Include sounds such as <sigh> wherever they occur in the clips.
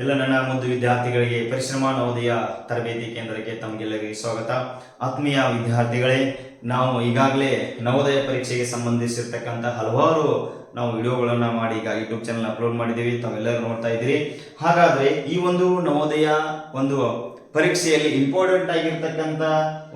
ಎಲ್ಲ ನನ್ನ ಮುದ್ದು ವಿದ್ಯಾರ್ಥಿಗಳಿಗೆ ಪರಿಶ್ರಮ ನವೋದಯ ತರಬೇತಿ ಕೇಂದ್ರಕ್ಕೆ ತಮಗೆಲ್ಲರಿಗೆ ಸ್ವಾಗತ. ಆತ್ಮೀಯ ವಿದ್ಯಾರ್ಥಿಗಳೇ, ನಾವು ಈಗಾಗಲೇ ನವೋದಯ ಪರೀಕ್ಷೆಗೆ ಸಂಬಂಧಿಸಿರ್ತಕ್ಕಂಥ ಹಲವಾರು ನಾವು ವಿಡಿಯೋಗಳನ್ನು ಮಾಡಿ ಈಗ ಯೂಟ್ಯೂಬ್ ಚಾನಲ್ ಅಪ್ಲೋಡ್ ಮಾಡಿದ್ದೀವಿ. ತಾವೆಲ್ಲರೂ ನೋಡ್ತಾ ಇದ್ದೀರಿ. ಹಾಗಾದ್ರೆ ಈ ಒಂದು ನವೋದಯ ಒಂದು ಪರೀಕ್ಷೆಯಲ್ಲಿ ಇಂಪಾರ್ಟೆಂಟ್ ಆಗಿರ್ತಕ್ಕಂಥ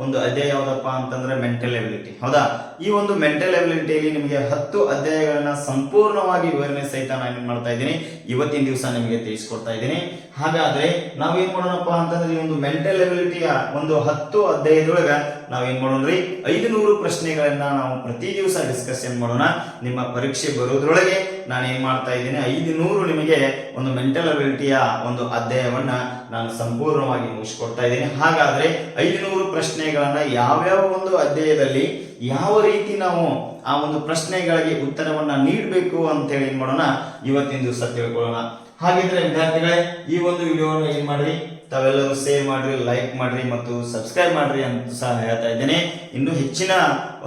ಒಂದು ಅಧ್ಯಾಯ ಯಾವುದಪ್ಪ ಅಂತಂದ್ರೆ ಮೆಂಟಲ್ ಎಬಿಲಿಟಿ ಹೌದಾ? ಈ ಒಂದು ಮೆಂಟಲ್ ಎಬಿಲಿಟಿಯಲ್ಲಿ ನಿಮಗೆ ಹತ್ತು ಅಧ್ಯಾಯಗಳನ್ನ ಸಂಪೂರ್ಣವಾಗಿ ವಿವರಣೆ ಸಹಿತ ನಾನು ಏನ್ ಮಾಡ್ತಾ ಇದ್ದೀನಿ. ಇವತ್ತಿನ ದಿವಸ ನಿಮಗೆ ತಿಳಿಸ್ಕೊಡ್ತಾ ಇದ್ದೀನಿ. ಹಾಗಾದ್ರೆ ನಾವೇನ್ ಮಾಡೋಣಪ್ಪ ಅಂತಂದ್ರೆ ಈ ಒಂದು ಮೆಂಟಲ್ ಎಬಿಲಿಟಿಯ ಒಂದು ಹತ್ತು ಅಧ್ಯಾಯದೊಳಗ ನಾವೇನ್ ಮಾಡೋಣ್ರಿ? ಐದು ನೂರು ಪ್ರಶ್ನೆಗಳನ್ನ ನಾವು ಪ್ರತಿ ದಿವಸ ಡಿಸ್ಕಷನ್ ಮಾಡೋಣ? ನಿಮ್ಮ ಪರೀಕ್ಷೆ ಬರೋದ್ರೊಳಗೆ ನಾನು ಏನ್ ಮಾಡ್ತಾ ಇದ್ದೀನಿ? ಐದು ನೂರು ನಿಮಗೆ ಒಂದು ಮೆಂಟಲ್ ಅಬಿಲಿಟಿಯ ಒಂದು ಅಧ್ಯಾಯವನ್ನ ನಾನು ಸಂಪೂರ್ಣವಾಗಿ ಮುಗಿಸ್ಕೊಡ್ತಾ ಇದ್ದೀನಿ. ಹಾಗಾದ್ರೆ ಐದು ನೂರು ಪ್ರಶ್ನೆಗಳನ್ನ ಯಾವ್ಯಾವ ಒಂದು ಅಧ್ಯಾಯದಲ್ಲಿ ಯಾವ ರೀತಿ ನಾವು ಆ ಒಂದು ಪ್ರಶ್ನೆಗಳಿಗೆ ಉತ್ತರವನ್ನ ನೀಡಬೇಕು ಅಂತ ಹೇಳಿ ಏನ್ ಮಾಡೋಣ? ಇವತ್ತಿನ ದಿವಸ ತಿಳ್ಕೊಳ್ಳೋಣ. ಹಾಗಿದ್ರೆ ವಿದ್ಯಾರ್ಥಿಗಳೇ, ಈ ಒಂದು ವಿಡಿಯೋವನ್ನು ಏನ್ ಮಾಡ್ರಿ? ತಾವೆಲ್ಲರೂ ಸೇವ್ ಮಾಡ್ರಿ ಲೈಕ್ ಮಾಡ್ರಿ ಮತ್ತು ಸಬ್ಸ್ಕ್ರೈಬ್ ಮಾಡ್ರಿ ಅಂತ ಸಹ ಹೇಳ್ತಾ ಇದ್ದೇನೆ. ಇನ್ನು ಹೆಚ್ಚಿನ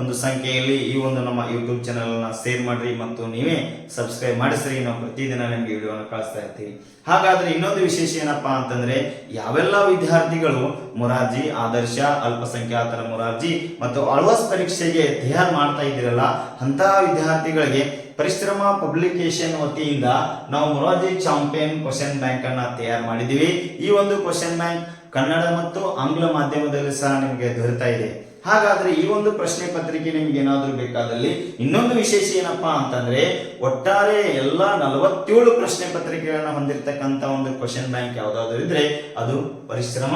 ಒಂದು ಸಂಖ್ಯೆಯಲ್ಲಿ ಈ ಒಂದು ನಮ್ಮ ಯೂಟ್ಯೂಬ್ ಚಾನಲನ್ನು ಶೇರ್ ಮಾಡ್ರಿ ಮತ್ತು ನೀವೇ ಸಬ್ಸ್ಕ್ರೈಬ್ ಮಾಡಿಸ್ರಿ. ನಾವು ಪ್ರತಿದಿನ ನಿಮಗೆ ವಿಡಿಯೋನ ಕಳಿಸ್ತಾ ಇರ್ತೀವಿ. ಹಾಗಾದ್ರೆ ಇನ್ನೊಂದು ವಿಶೇಷ ಏನಪ್ಪಾ ಅಂತಂದ್ರೆ, ಯಾವೆಲ್ಲ ವಿದ್ಯಾರ್ಥಿಗಳು ಮೊರಾರ್ಜಿ, ಆದರ್ಶ, ಅಲ್ಪಸಂಖ್ಯಾತರ ಮೊರಾರ್ಜಿ ಮತ್ತು ಅಳ್ವಸ್ ಪರೀಕ್ಷೆಗೆ ತಯಾರು ಮಾಡ್ತಾ ಇದ್ದೀರಲ್ಲ ಅಂತಹ ವಿದ್ಯಾರ್ಥಿಗಳಿಗೆ ಪರಿಶ್ರಮ ಪಬ್ಲಿಕೇಶನ್ ವತಿಯಿಂದ ನಾವು ಮೊರಾರ್ಜಿ ಚಾಂಪಿಯನ್ ಕ್ವಶನ್ ಬ್ಯಾಂಕ್ ಅನ್ನ ತಯಾರು ಮಾಡಿದ್ದೀವಿ. ಈ ಒಂದು ಕ್ವಶನ್ ಬ್ಯಾಂಕ್ ಕನ್ನಡ ಮತ್ತು ಆಂಗ್ಲ ಮಾಧ್ಯಮದಲ್ಲಿ ಸಹ ನಿಮಗೆ ದೊರೆತಾ ಇದೆ. ಹಾಗಾದ್ರೆ ಈ ಒಂದು ಪ್ರಶ್ನೆ ಪತ್ರಿಕೆ ನಿಮ್ಗೆ ಏನಾದ್ರೂ ಬೇಕಾದಲ್ಲಿ ಇನ್ನೊಂದು ವಿಶೇಷ ಏನಪ್ಪಾ ಅಂತಂದ್ರೆ ಒಟ್ಟಾರೆ ಎಲ್ಲ ನಲವತ್ತೇಳು ಪ್ರಶ್ನೆ ಪತ್ರಿಕೆಗಳನ್ನ ಹೊಂದಿರತಕ್ಕಂತ ಒಂದು ಕ್ವಶನ್ ಬ್ಯಾಂಕ್ ಯಾವ್ದಾದ್ರು ಇದ್ರೆ ಅದು ಪರಿಶ್ರಮ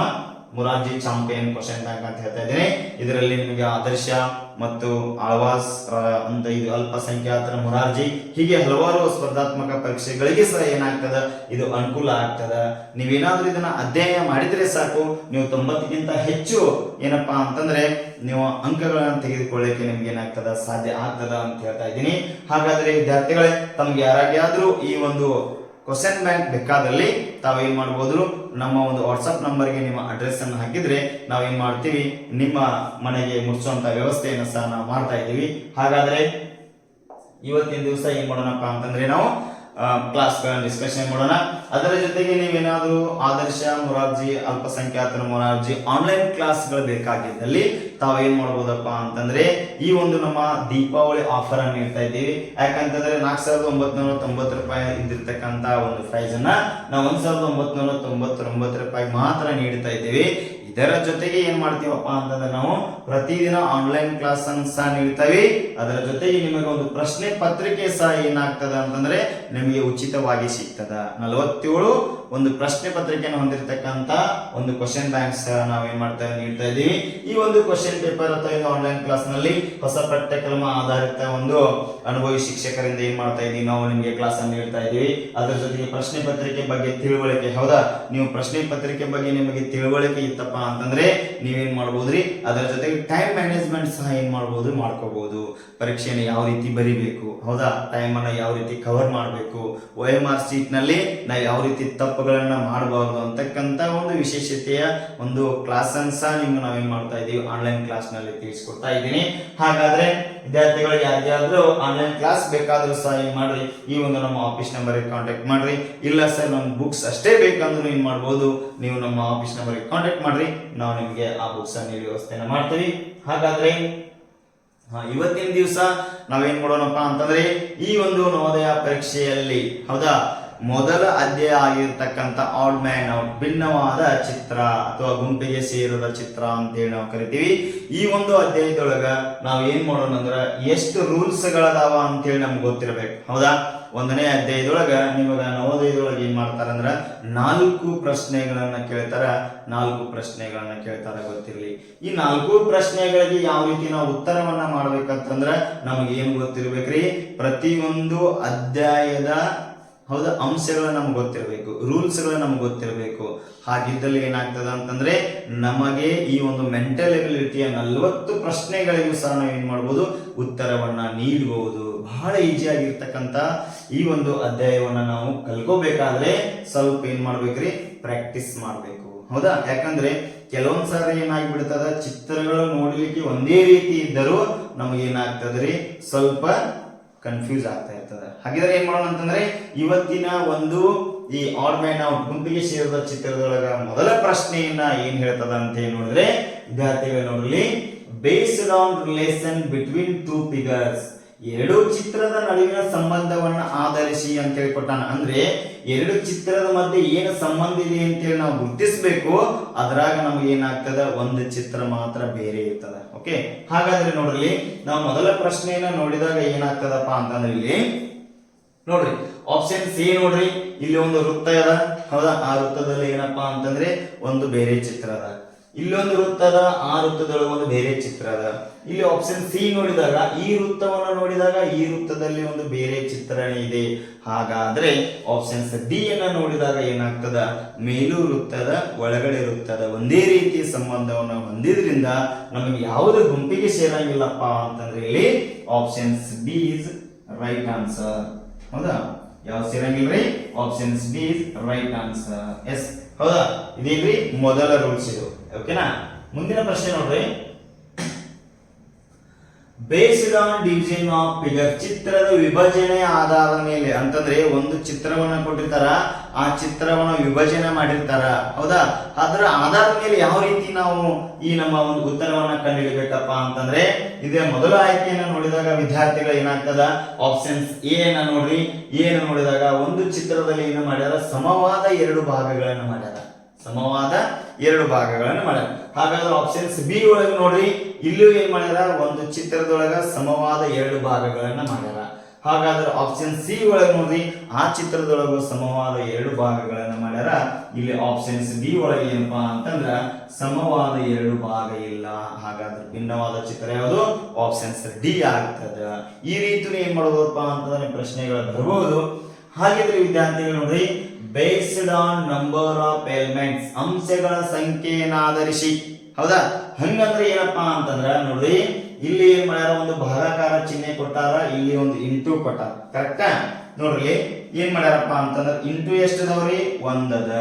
ಮುರಾರ್ಜಿ ಚಾಂಪಿಯನ್ ಕ್ವಶನ್ ಬ್ಯಾಂಕ್ ಅಂತ ಹೇಳ್ತಾ ಇದ್ದೇನೆ. ಇದರಲ್ಲಿ ನಿಮಗೆ ಆದರ್ಶ ಮತ್ತು ಆಳ್ವಾಸ್ ಅಂತ ಇದು ಅಲ್ಪಸಂಖ್ಯಾತರ ಮುರಾರ್ಜಿ, ಹೀಗೆ ಹಲವಾರು ಸ್ಪರ್ಧಾತ್ಮಕ ಪರೀಕ್ಷೆಗಳಿಗೆ ಸಹ ಏನಾಗ್ತದ? ಇದು ಅನುಕೂಲ ಆಗ್ತದ? ನೀವೇನಾದ್ರೂ ಇದನ್ನ ಅಧ್ಯಯನ ಮಾಡಿದ್ರೆ ಸಾಕು. ನೀವು ತೊಂಬತ್ತಕ್ಕಿಂತ ಹೆಚ್ಚು ಏನಪ್ಪಾ ಅಂತಂದ್ರೆ ನೀವು ಅಂಕಗಳನ್ನು ತೆಗೆದುಕೊಳ್ಳಕ್ಕೆ ನಿಮ್ಗೆ ಏನಾಗ್ತದ? ಸಾಧ್ಯ ಆಗ್ತದ ಅಂತ ಹೇಳ್ತಾ ಇದ್ದೀನಿ. ಹಾಗಾದ್ರೆ ವಿದ್ಯಾರ್ಥಿಗಳೇ, ತಮ್ಗೆ ಯಾರಾಗ್ಯಾದ್ರೂ ಈ ಒಂದು ಕ್ವಶನ್ ಬ್ಯಾಂಕ್ ಬೇಕಾದಲ್ಲಿ ತಾವು ಏನು ಮಾಡಬಹುದು ನಮ್ಮ ಒಂದು ವಾಟ್ಸಪ್ ನಂಬರ್ಗೆ ನಿಮ್ಮ ಅಡ್ರೆಸ್ ಅನ್ನು ಹಾಕಿದ್ರೆ ನಾವು ಏನು ಮಾಡ್ತೀವಿ? ನಿಮ್ಮ ಮನೆಗೆ ಮುಟ್ಸುವಂತ ವ್ಯವಸ್ಥೆಯನ್ನು ಸಹ ನಾವು ಮಾಡ್ತಾ ಇದ್ದೀವಿ. ಹಾಗಾದ್ರೆ ಇವತ್ತಿನ ದಿವಸ ಏನ್ ಮಾಡೋಣಪ್ಪ ಅಂತಂದ್ರೆ ನಾವು ಕ್ಲಾಸ್ಗಳನ್ನ ಡಿಸ್ಕಷನ್ ಮಾಡೋಣ. ಅದರ ಜೊತೆಗೆ ನೀವೇನಾದರೂ ಆದರ್ಶ ಮೊರಾರ್ಜಿ, ಅಲ್ಪಸಂಖ್ಯಾತರ ಮೊರಾರ್ಜಿ ಆನ್ಲೈನ್ ಕ್ಲಾಸ್ಗಳು ಬೇಕಾಗಿದ್ದಲ್ಲಿ ತಾವು ಏನ್ ಮಾಡ್ಬೋದಪ್ಪ ಅಂತಂದ್ರೆ ಈ ಒಂದು ನಮ್ಮ ದೀಪಾವಳಿ ಆಫರ್ ಅನ್ನು ನೀಡ್ತಾ ಇದ್ದೀವಿ. ಯಾಕಂತಂದ್ರೆ ನಾಲ್ಕು ಸಾವಿರದ ಒಂಬತ್ನೂರ ತೊಂಬತ್ತು ರೂಪಾಯಿ ಇದ್ದಿರ್ತಕ್ಕಂತ ಒಂದು ಪ್ರೈಸ್ ಅನ್ನ ನಾವು ಒಂದ್ ಸಾವಿರದ ಒಂಬತ್ನೂರ ತೊಂಬತ್ತೊಂಬತ್ತು ರೂಪಾಯಿ ಮಾತ್ರ ನೀಡ್ತಾ ಇದ್ದೀವಿ. ಇದರ ಜೊತೆಗೆ ಏನ್ ಮಾಡ್ತೀವಪ್ಪ ಅಂತಂದ್ರೆ ನಾವು ಪ್ರತಿದಿನ ಆನ್ಲೈನ್ ಕ್ಲಾಸ್ ಸಹ ನೀಡ್ತೇವೆ. ಅದರ ಜೊತೆಗೆ ನಿಮಗೆ ಒಂದು ಪ್ರಶ್ನೆ ಪತ್ರಿಕೆ ಸಹ ಏನಾಗ್ತದ ಅಂತಂದ್ರೆ ನಿಮಗೆ ಉಚಿತವಾಗಿ ಸಿಗ್ತದ. ನಲವತ್ತೇಳು ಒಂದು ಪ್ರಶ್ನೆ ಪತ್ರಿಕೆಯನ್ನು ಹೊಂದಿರತಕ್ಕಂತ ಒಂದು ಕ್ವಶನ್ ಬ್ಯಾಂಕ್ಸ್ ನಾವು ಏನ್ ಮಾಡ್ತಾ ನೀಡ್ತಾ ಇದ್ದೀವಿ. ಈ ಒಂದು ಕ್ವಶನ್ ಪೇಪರ್ ಅಥವಾ ಇದು ಆನ್ಲೈನ್ ಕ್ಲಾಸ್ನಲ್ಲಿ ಹೊಸ ಪಠ್ಯಕ್ರಮ ಆಧಾರಿತ ಒಂದು ಅನುಭವಿ ಶಿಕ್ಷಕರಿಂದ ಏನ್ ಮಾಡ್ತಾ ಇದೀವಿ ನಾವು ನಿಮಗೆ ಕ್ಲಾಸ್ ಅನ್ನು ನೀಡ್ತಾ ಇದೀವಿ ಅದರ ಜೊತೆಗೆ ಪ್ರಶ್ನೆ ಪತ್ರಿಕೆ ಬಗ್ಗೆ ತಿಳುವಳಿಕೆ, ಹೌದಾ? ನೀವು ಪ್ರಶ್ನೆ ಪತ್ರಿಕೆ ಬಗ್ಗೆ ನಿಮಗೆ ತಿಳುವಳಿಕೆ ಇತ್ತಪ್ಪ ಅಂತಂದ್ರೆ ನೀವೇನ್ ಮಾಡ್ಬೋದ್ರಿ? ಅದರ ಜೊತೆಗೆ ಟೈಮ್ ಮ್ಯಾನೇಜ್ಮೆಂಟ್ ಸಹ ಏನ್ ಮಾಡ್ಬೋದು? ಮಾಡ್ಕೋಬಹುದು ಪರೀಕ್ಷೆಯನ್ನು ಯಾವ ರೀತಿ ಬರಿಬೇಕು? ಹೌದಾ? ಟೈಮ್ ಅನ್ನ ಯಾವ ರೀತಿ ಕವರ್ ಮಾಡಬೇಕು? ಓ ಎಂ ಆರ್ ಸೀಟ್ನಲ್ಲಿ ನಾವು ಯಾವ ರೀತಿ ತಪ್ಪುಗಳನ್ನ ಮಾಡಬಾರ್ದು ಅಂತಕ್ಕಂಥ ಒಂದು ವಿಶೇಷತೆಯ ಒಂದು ಕ್ಲಾಸ್ ಅನ್ನು ಸಹ ನಿಮ್ಗೆ ನಾವೇನ್ ಮಾಡ್ತಾ ಇದೀವಿ ಆನ್ಲೈನ್ ಕ್ಲಾಸ್ನಲ್ಲಿ ತಿಳಿಸ್ಕೊಡ್ತಾ ಇದ್ದೀನಿ. ಹಾಗಾದ್ರೆ ವಿದ್ಯಾರ್ಥಿಗಳಿಗೆ ಯಾರಿಗಾದ್ರೂ ಆನ್ಲೈನ್ ಕ್ಲಾಸ್ ಬೇಕಾದರೂ ಸಹ ಏನ್ ಮಾಡ್ರಿ? ಈ ಒಂದು ನಮ್ಮ ಆಫೀಸ್ ನಂಬರ್ಗೆ ಕಾಂಟ್ಯಾಕ್ಟ್ ಮಾಡ್ರಿ. ಇಲ್ಲ ಸರ್ ನಮ್ಮ ಬುಕ್ಸ್ ಅಷ್ಟೇ ಬೇಕಂದ್ರೂ ಏನ್ ಮಾಡ್ಬೋದು? ನೀವು ನಮ್ಮ ಆಫೀಸ್ ನಂಬರ್ಗೆ ಕಾಂಟ್ಯಾಕ್ಟ್ ಮಾಡ್ರಿ. ನಾವು ನಿಮಗೆ ಆ ಬುಕ್ಸ್ ಅನ್ನು ನೀಡಿ ವ್ಯವಸ್ಥೆನ ಮಾಡ್ತೀವಿ. ಹಾಗಾದ್ರೆ ಇವತ್ತಿನ ದಿವಸ ನಾವೇನ್ ಮಾಡೋಣಪ್ಪ ಅಂತಂದ್ರೆ ಈ ಒಂದು ನವೋದಯ ಪರೀಕ್ಷೆಯಲ್ಲಿ, ಹೌದಾ? ಮೊದಲ ಅಧ್ಯಾಯ ಆಗಿರ್ತಕ್ಕಂಥ ಆಡ್ ಮ್ಯಾನ್ ಔಟ್ ಭಿನ್ನವಾದ ಚಿತ್ರ ಅಥವಾ ಗುಂಪಿಗೆ ಸೇರಿದ ಚಿತ್ರ ಅಂತೇಳಿ ನಾವು ಕರಿತೀವಿ. ಈ ಒಂದು ಅಧ್ಯಾಯದೊಳಗ ನಾವು ಏನ್ ಮಾಡೋಣ ಅಂದ್ರ ಎಷ್ಟು ರೂಲ್ಸ್ ಗಳದಾವ ಅಂತೇಳಿ ನಮ್ಗೆ ಗೊತ್ತಿರಬೇಕು. ಹೌದಾ? ಒಂದನೇ ಅಧ್ಯಾಯದೊಳಗ ನಿಮಗ ನವೋದಯದೊಳಗೆ ಏನ್ ಮಾಡ್ತಾರಂದ್ರ ನಾಲ್ಕು ಪ್ರಶ್ನೆಗಳನ್ನ ಕೇಳ್ತಾರ. ನಾಲ್ಕು ಪ್ರಶ್ನೆಗಳನ್ನ ಕೇಳ್ತಾರ ಗೊತ್ತಿರಲಿ. ಈ ನಾಲ್ಕು ಪ್ರಶ್ನೆಗಳಿಗೆ ಯಾವ ರೀತಿ ನಾವು ಉತ್ತರವನ್ನ ಮಾಡ್ಬೇಕಂತಂದ್ರ ನಮಗೆ ಏನು ಗೊತ್ತಿರ್ಬೇಕ್ರಿ? ಪ್ರತಿಯೊಂದು ಅಧ್ಯಾಯದ ಹೌದಾ, ಅಂಶಗಳು ನಮ್ಗೆ ಗೊತ್ತಿರಬೇಕು, ರೂಲ್ಸ್ಗಳು ನಮ್ಗೆ ಗೊತ್ತಿರಬೇಕು. ಹಾಗಿದ್ದಲ್ಲಿ ಏನಾಗ್ತದೆ ಅಂತಂದ್ರೆ ನಮಗೆ ಈ ಒಂದು ಮೆಂಟಲ್ ಎಬಿಲಿಟಿಯ ನಲವತ್ತು ಪ್ರಶ್ನೆಗಳಿಗೂ ಸಹ ನಾವು ಏನ್ ಮಾಡ್ಬೋದು? ಉತ್ತರವನ್ನ ನೀಡಬಹುದು ಬಹಳ ಈಜಿ ಆಗಿರ್ತಕ್ಕಂತ ಈ ಒಂದು ಅಧ್ಯಾಯವನ್ನ ನಾವು ಕಲ್ಕೋಬೇಕಾದ್ರೆ ಸ್ವಲ್ಪ ಏನ್ ಮಾಡ್ಬೇಕ್ರಿ? ಪ್ರಾಕ್ಟೀಸ್ ಮಾಡ್ಬೇಕು. ಹೌದಾ? ಯಾಕಂದ್ರೆ ಕೆಲವೊಂದ್ಸಾರಿ ಏನಾಗ್ಬಿಡ್ತದ? ಚಿತ್ರಗಳು ನೋಡ್ಲಿಕ್ಕೆ ಒಂದೇ ರೀತಿ ಇದ್ದರೂ ನಮಗೆ ಏನಾಗ್ತದ್ರಿ? ಸ್ವಲ್ಪ ಕನ್ಫ್ಯೂಸ್ ಆಗ್ತಾ ಇರ್ತದೆ. ಹಾಗಿದ್ರೆ ಏನ್ ಮಾಡೋಣ ಅಂತಂದ್ರೆ, ಇವತ್ತಿನ ಒಂದು ಈ ಆಡ್ ಮ್ಯಾನ್ ಔಟ್ ಗುಂಪಿಗೆ ಸೇರಿದ ಚಿತ್ರದೊಳಗ ಮೊದಲ ಪ್ರಶ್ನೆಯನ್ನ ಏನ್ ಹೇಳ್ತದ ಅಂತ ಹೇಳಿ ನೋಡಿದ್ರೆ, ವಿದ್ಯಾರ್ಥಿಗಳು ನೋಡಲಿ based on relation between two figures ಎರಡು ಚಿತ್ರದ ನಡುವಿನ ಸಂಬಂಧವನ್ನ ಆಧರಿಸಿ ಅಂತ ಹೇಳ್ಕೊಟ್ಟಾನ. ಅಂದ್ರೆ ಎರಡು ಚಿತ್ರದ ಮಧ್ಯೆ ಏನು ಸಂಬಂಧ ಇದೆ ಅಂತೇಳಿ ನಾವು ಗುರುತಿಸಬೇಕು, ಅದ್ರಾಗ ನಮ್ಗೆ ಏನಾಗ್ತದ? ಒಂದು ಚಿತ್ರ ಮಾತ್ರ ಬೇರೆ ಇರ್ತದ. ಓಕೆ ಹಾಗಾದ್ರೆ ನೋಡ್ರಿ, ನಾವು ಮೊದಲ ಪ್ರಶ್ನೆಯನ್ನ ನೋಡಿದಾಗ ಏನಾಗ್ತದಪ್ಪ ಅಂತಂದ್ರೆ ಇಲ್ಲಿ, ನೋಡ್ರಿ ಆಪ್ಷನ್ ಸಿ ನೋಡ್ರಿ, ಇಲ್ಲಿ ಒಂದು ವೃತ್ತ ಅದ. ಹೌದಾ? ಆ ವೃತ್ತದಲ್ಲಿ ಏನಪ್ಪಾ ಅಂತಂದ್ರೆ ಒಂದು ಬೇರೆ ಚಿತ್ರ ಅದ. ಇಲ್ಲೊಂದು ವೃತ್ತ ಅದ, ಆ ವೃತ್ತದೊಳಗೆ ಒಂದು ಬೇರೆ ಚಿತ್ರ ಅದ. ಇಲ್ಲಿ ಆಪ್ಷನ್ ಸಿ ನೋಡಿದಾಗ, ಈ ವೃತ್ತವನ್ನು ನೋಡಿದಾಗ ಈ ವೃತ್ತದಲ್ಲಿ ಒಂದು ಬೇರೆ ಚಿತ್ರಣ ಇದೆ. ಹಾಗಾದ್ರೆ ಆಪ್ಷನ್ಸ್ ಡಿ ಅನ್ನ ನೋಡಿದಾಗ ಏನಾಗ್ತದ? ಮೇಲು ವೃತ್ತದ, ಒಳಗಡೆ ವೃತ್ತದ ಒಂದೇ ರೀತಿಯ ಸಂಬಂಧವನ್ನು ಹೊಂದಿದ್ರಿಂದ ನಮಗೆ ಯಾವುದೇ ಗುಂಪಿಗೆ ಸೇರಂಗಿಲ್ಲಪ್ಪ ಅಂತಂದ್ರೆ ಇಲ್ಲಿ options D is right answer ಹೌದಾ? ಯಾವ ಸೇರಂಗಿಲ್ರಿ? Options D is right answer yes ಹೌದಾ? ಇದೇನ್ರಿ? ಮೊದಲ ರೂಲ್ಸ್ ಇದು. ಓಕೆನಾ ಮುಂದಿನ ಪ್ರಶ್ನೆ ನೋಡ್ರಿ. Based on division of figure ಚಿತ್ರದ ವಿಭಜನೆ ಆಧಾರದ ಮೇಲೆ, ಅಂತಂದ್ರೆ ಒಂದು ಚಿತ್ರವನ್ನ ಕೊಟ್ಟಿರ್ತಾರ, ಆ ಚಿತ್ರವನ್ನ ವಿಭಜನೆ ಮಾಡಿರ್ತಾರ. ಹೌದಾ? ಅದರ ಆಧಾರದ ಮೇಲೆ ಯಾವ ರೀತಿ ನಾವು ಈ ನಮ್ಮ ಒಂದು ಉತ್ತರವನ್ನ ಕಂಡುಹಿಡಬೇಕಪ್ಪ ಅಂತಂದ್ರೆ, ಇದೇ ಮೊದಲ ಆಯ್ಕೆಯನ್ನು ನೋಡಿದಾಗ ವಿದ್ಯಾರ್ಥಿಗಳು ಏನಾಗ್ತದ? ಆಪ್ಷನ್ಸ್ ಎ ಅನ್ನ ನೋಡ್ರಿ. ಎ ನೋಡಿದಾಗ ಒಂದು ಚಿತ್ರದಲ್ಲಿ ಏನು ಮಾಡ್ಯಾರ? ಸಮವಾದ ಎರಡು ಭಾಗಗಳನ್ನು ಮಾಡ್ಯಾರ. ಸಮವಾದ ಎರಡು ಭಾಗಗಳನ್ನು ಮಾಡ್ಯಾರ ಹಾಗಾದ್ರೆ ಆಪ್ಷನ್ಸ್ ಬಿ ಒಳಗೆ ನೋಡ್ರಿ. ಇಲ್ಲೂ ಏನ್ ಮಾಡ್ಯಾರ? ಒಂದು ಚಿತ್ರದೊಳಗ ಸಮವಾದ ಎರಡು ಭಾಗಗಳನ್ನ ಮಾಡ್ಯಾರ. ಹಾಗಾದ್ರೆ ಆಪ್ಷನ್ ಸಿ ಒಳಗೆ ನೋಡ್ರಿ. ಆ ಚಿತ್ರದೊಳಗೂ ಸಮವಾದ ಎರಡು ಭಾಗಗಳನ್ನ ಮಾಡ್ಯಾರ. ಇಲ್ಲಿ ಆಪ್ಷನ್ಸ್ ಬಿ ಒಳಗೆ ಏನಪ್ಪಾ ಅಂತಂದ್ರ, ಸಮವಾದ ಎರಡು ಭಾಗ ಇಲ್ಲ. ಹಾಗಾದ್ರೆ ಭಿನ್ನವಾದ ಚಿತ್ರ ಯಾವುದು? ಆಪ್ಷನ್ಸ್ ಡಿ ಆಗ್ತದ. ಈ ರೀತಿ ಏನ್ ಮಾಡೋದಪ್ಪ ಅಂತಂದ್ರೆ ಪ್ರಶ್ನೆಗಳು ಬರಬಹುದು ಹಾಗಿದ್ರೆ ವಿದ್ಯಾರ್ಥಿಗಳು ನೋಡ್ರಿ. Based on number of elements ಅಂಶಗಳ ಸಂಖ್ಯೆಯನ್ನು ಆಧರಿಸಿ ಹೌದಾ? ಹಂಗಂದ್ರೆ ಏನಪ್ಪಾ ಅಂತಂದ್ರ ನೋಡ್ರಿ, ಇಲ್ಲಿ ಏನ್ ಮಾಡ್ಯಾರ? ಒಂದು ಭಾಗಾಕಾರ ಚಿಹ್ನೆ ಕೊಟ್ಟಾರ, ಇಲ್ಲಿ ಒಂದು ಇಂಟು ಕೊಟ್ಟಾರ. ಕರೆಕ್ಟಾ ನೋಡ್ರಿ, ಏನ್ ಮಾಡ್ಯಾರಪ್ಪ ಅಂತಂದ್ರ ಇಂಟು ಎಷ್ಟು ಅದಾವ್ರಿ ಒಂದದ.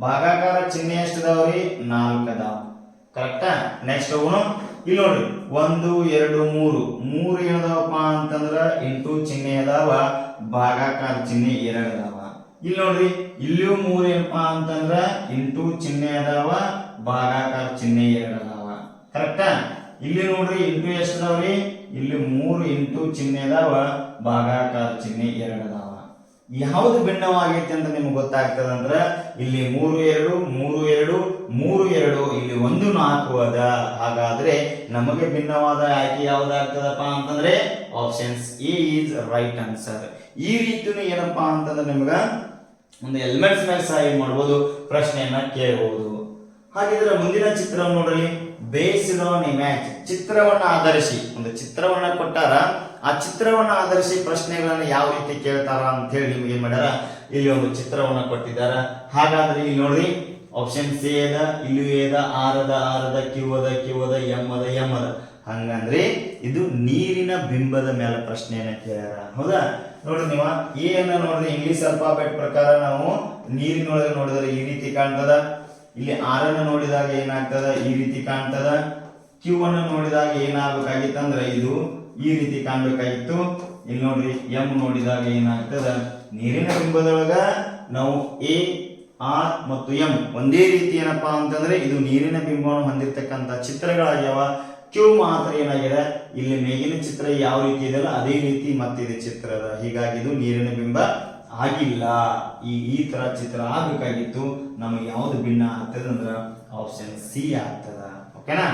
ಭಾಗಾಕಾರ ಚಿಹ್ನೆ ಎಷ್ಟು ನಾಲ್ಕದ. ಕರೆಕ್ಟಾ ನೆಕ್ಸ್ಟ್ ಅವನು ಇಲ್ಲಿ ನೋಡ್ರಿ, ಒಂದು, ಎರಡು, ಮೂರು. ಮೂರು ಏನದವಪ್ಪ ಅಂತಂದ್ರ ಇಂಟು ಚಿಹ್ನೆ ಅದಾವ. ಭಾಗಾಕಾರ ಚಿಹ್ನೆ ಎರಡು ಅದಾವ ಇಲ್ಲಿ ನೋಡ್ರಿ, ಇಲ್ಲಿಯೂ ಮೂರು ಏನಪ್ಪಾ ಅಂತಂದ್ರ ಇಂಟು ಚಿಹ್ನೆ ಅದಾವ ಭಾಗಾಕಾರ ಚಿಹ್ನೆ ಎರಡು ಅದಾವ ಕರೆಕ್ಟಾ ಇಲ್ಲಿ ನೋಡ್ರಿ ಇಂಟು ಎಷ್ಟು ಅದಾವ್ರಿ ಇಲ್ಲಿ ಮೂರು ಇಂಟು ಚಿಹ್ನೆ ಅದಾವ ಭಾಗಾಕಾರ ಚಿಹ್ನೆ ಎರಡು ಅದಾವ ಯಾವ್ದು ಭಿನ್ನವಾಗೈತೆ ಅಂತ ನಿಮ್ಗೆ ಗೊತ್ತಾಗ್ತದ ಅಂದ್ರ, ಇಲ್ಲಿ ಮೂರು ಎರಡು ಮೂರು ಎರಡು ಮೂರು ಎರಡು, ಇಲ್ಲಿ ಒಂದು ನಾಲ್ಕು ಅದ. ಹಾಗಾದ್ರೆ ನಮಗೆ ಭಿನ್ನವಾದ ಆಯ್ಕೆ ಯಾವ್ದಾಗ್ತದಪ್ಪ ಅಂತಂದ್ರೆ options A is right answer ಈ ರೀತಿಯೂ ಏನಪ್ಪಾ ಅಂತಂದ್ರೆ ನಿಮ್ಗೆ ಒಂದು ಎಲಿಮೆಂಟ್ಸ್ ಮೇಲೆ ಸಹ ಏನ್ ಮಾಡ್ಬೋದು, ಪ್ರಶ್ನೆಯನ್ನ ಕೇಳಬಹುದು ಹಾಗಿದ್ರೆ ಮುಂದಿನ ಚಿತ್ರ ನೋಡ್ರಿ ಬೇಸ್ಡ್ ಆನ್ ಇಮ್ಯಾಜ್ ಚಿತ್ರವನ್ನ ಆಧರಿಸಿ, ಒಂದು ಚಿತ್ರವನ್ನ ಕೊಟ್ಟಾರ, ಆ ಚಿತ್ರವನ್ನ ಆಧರಿಸಿ ಪ್ರಶ್ನೆಗಳನ್ನ ಯಾವ ರೀತಿ ಕೇಳ್ತಾರ ಅಂತ ಹೇಳಿ ನಿಮ್ಗೆ ಏನ್ ಮಾಡ್ಯಾರ? ಇಲ್ಲಿ ಒಂದು ಚಿತ್ರವನ್ನ ಕೊಟ್ಟಿದ್ದಾರ. ಹಾಗಾದ್ರೆ ಇಲ್ಲಿ ನೋಡ್ರಿ ಆಪ್ಷನ್ ಸಿ ಅದ, ಇಲ್ಲೂ ಅದ ಆರ್ ಅದ ಆರ್ ಅದ ಕ್ಯೂ ಅದ ಕ್ಯೂ ಅದ ಎಂ ಅದ ಎಂ ಅದ. ಹಂಗಂದ್ರೆ ಇದು ನೀರಿನ ಬಿಂಬದ ಮೇಲೆ ಪ್ರಶ್ನೆಯನ್ನ ಕೇಳ್ಯಾರ. ಹೌದಾ? ನೋಡ್ರಿ ನೀವು ಅನ್ನ ನೋಡ್ರಿ ಇಂಗ್ಲಿಷ್ ಅಲ್ಫಾಬೆಟ್ ಪ್ರಕಾರ ನಾವು ನೀರಿನೊಳಗೆ ನೋಡಿದ್ರೆ ಈ ರೀತಿ ಕಾಣ್ತದ? ಇಲ್ಲಿ ಆರ್ ಅನ್ನ ನೋಡಿದಾಗ ಏನಾಗ್ತದ? ಈ ರೀತಿ ಕಾಣ್ತದ. ಕ್ಯೂ ಅನ್ನು ನೋಡಿದಾಗ ಏನಾಗಬೇಕಾಗಿತ್ತು ಅಂದ್ರೆ ಇದು ಈ ರೀತಿ ಕಾಣ್ಬೇಕಾಗಿತ್ತು. ಇಲ್ಲಿ ನೋಡ್ರಿ ಎಂ ನೋಡಿದಾಗ ಏನಾಗ್ತದ? ನೀರಿನ ಬಿಂಬದೊಳಗ ನಾವು ಎ ಆರ್ ಮತ್ತು ಎಂ ಒಂದೇ ರೀತಿ ಏನಪ್ಪಾ ಅಂತಂದ್ರೆ ಇದು ನೀರಿನ ಬಿಂಬವನ್ನು ಹೊಂದಿರತಕ್ಕಂತ ಚಿತ್ರಗಳಾಗ್ಯಾವ. ಕ್ಯೂ ಮಾತ್ರ ಏನಾಗಿದೆ? ಇಲ್ಲಿ ಮೇಗಿನ ಚಿತ್ರ ಯಾವ ರೀತಿ ಇದೆಯಲ್ಲ, ಅದೇ ರೀತಿ ಮತ್ತಿದೆ ಚಿತ್ರದ. ಹೀಗಾಗಿ ಇದು ನೀರಿನ ಬಿಂಬ ಆಗಿಲ್ಲ. ಈ ಈ ತರ ಚಿತ್ರ ಆಗ್ಬೇಕಾಗಿತ್ತು. ನಮಗೆ ಯಾವ್ದು ಭಿನ್ನ ಆಗ್ತದೆ ಅಂದ್ರ ಆಪ್ಷನ್ ಸಿ ಆಗ್ತದ. ಓಕೆನಾ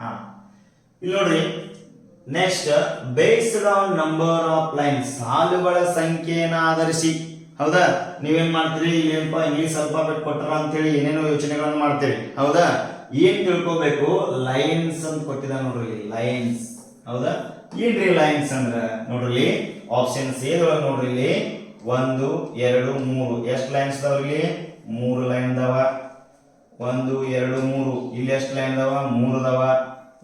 ಹಾ. ಇಲ್ಲಿ ನೋಡ್ರಿ. Next based on number of line ಸಾಲುಗಳ ಸಂಖ್ಯೆಯನ್ನ ಆಧರಿಸಿ. ಹೌದಾ? ನೀವೇನ್ ಮಾಡ್ತೀರಿ? ಏನಪ್ಪ ಇಂಗ್ಲಿಷ್ ಅಲ್ಫಾಬೆಟ್ ಕೊಟ್ಟರ ಅಂತ ಹೇಳಿ ಏನೇನೋ ಯೋಚನೆಗಳನ್ನು ಮಾಡ್ತೀರಿ. ಹೌದಾ? ಏನ್ ತಿಳ್ಕೋಬೇಕು? ಲೈನ್ಸ್ ಅಂತ ಕೊಟ್ಟಿದ ನೋಡ್ರಿ ಲೈನ್ಸ್ ಹೌದಾ? ಏನ್ರಿ ಲೈನ್ಸ್ ಅಂದ್ರ? ನೋಡ್ರಿ ಆಪ್ಷನ್ ಸಿ ನೋಡ್ರಿ ಇಲ್ಲಿ. ಒಂದು, ಎರಡು, ಮೂರು. ಎಷ್ಟು ಲೈನ್ಸ್ ಅದಾವ್ರಿ ಮೂರು ಲೈನ್ ಅದಾವ. ಒಂದು, ಎರಡು, ಮೂರು. ಇಲ್ಲಿ ಎಷ್ಟು ಲೈನ್ ಅದಾವ? ಮೂರು ಅದಾವ.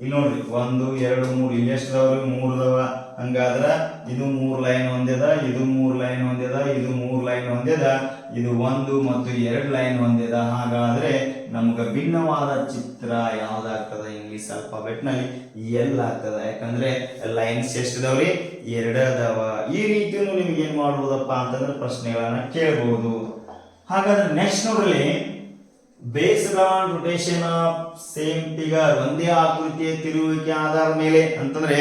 ಇಲ್ಲಿ ನೋಡ್ರಿ, ಒಂದು, ಎರಡು, ಮೂರು. ಇಲ್ಲಿ ಎಷ್ಟದವ್ರಿ ಮೂರು ಅದಾವ. ಹಂಗಾದ್ರ ಇದು ಮೂರು ಲೈನ್ ಹೊಂದ್ಯದ ಇದು ಮೂರು ಲೈನ್ ಹೊಂದ್ಯದ ಇದು ಮೂರು ಲೈನ್ ಹೊಂದ್ಯದ ಇದು ಒಂದು ಮತ್ತು ಎರಡು ಲೈನ್ ಹೊಂದ್ಯದ ಹಾಗಾದ್ರೆ ನಮ್ಗೆ ಭಿನ್ನವಾದ ಚಿತ್ರ ಯಾವ್ದಾಗ್ತದ? ಇಂಗ್ಲಿಷ್ ಅಲ್ಫಾಬೆಟ್ನಲ್ಲಿ ಎಲ್ ಆಗ್ತದ. ಯಾಕಂದ್ರೆ ಲೈನ್ಸ್ ಎಷ್ಟಿದಾವ್ರಿ? ಎರಡು ಅದಾವ ಈ ರೀತಿಯೂ ನಿಮ್ಗೆ ಏನ್ ಮಾಡ್ಬೋದಪ್ಪ ಅಂತಂದ್ರೆ ಪ್ರಶ್ನೆಗಳನ್ನ ಕೇಳಬಹುದು ಹಾಗಾದ್ರೆ ನೆಕ್ಸ್ಟ್ ನೋಡ್ರಿ. Based on rotation of same figure ಒಂದೇ ಆಕೃತಿಯ ತಿರುವಿಕೆ ಆಧಾರದ ಮೇಲೆ ಅಂತಂದ್ರೆ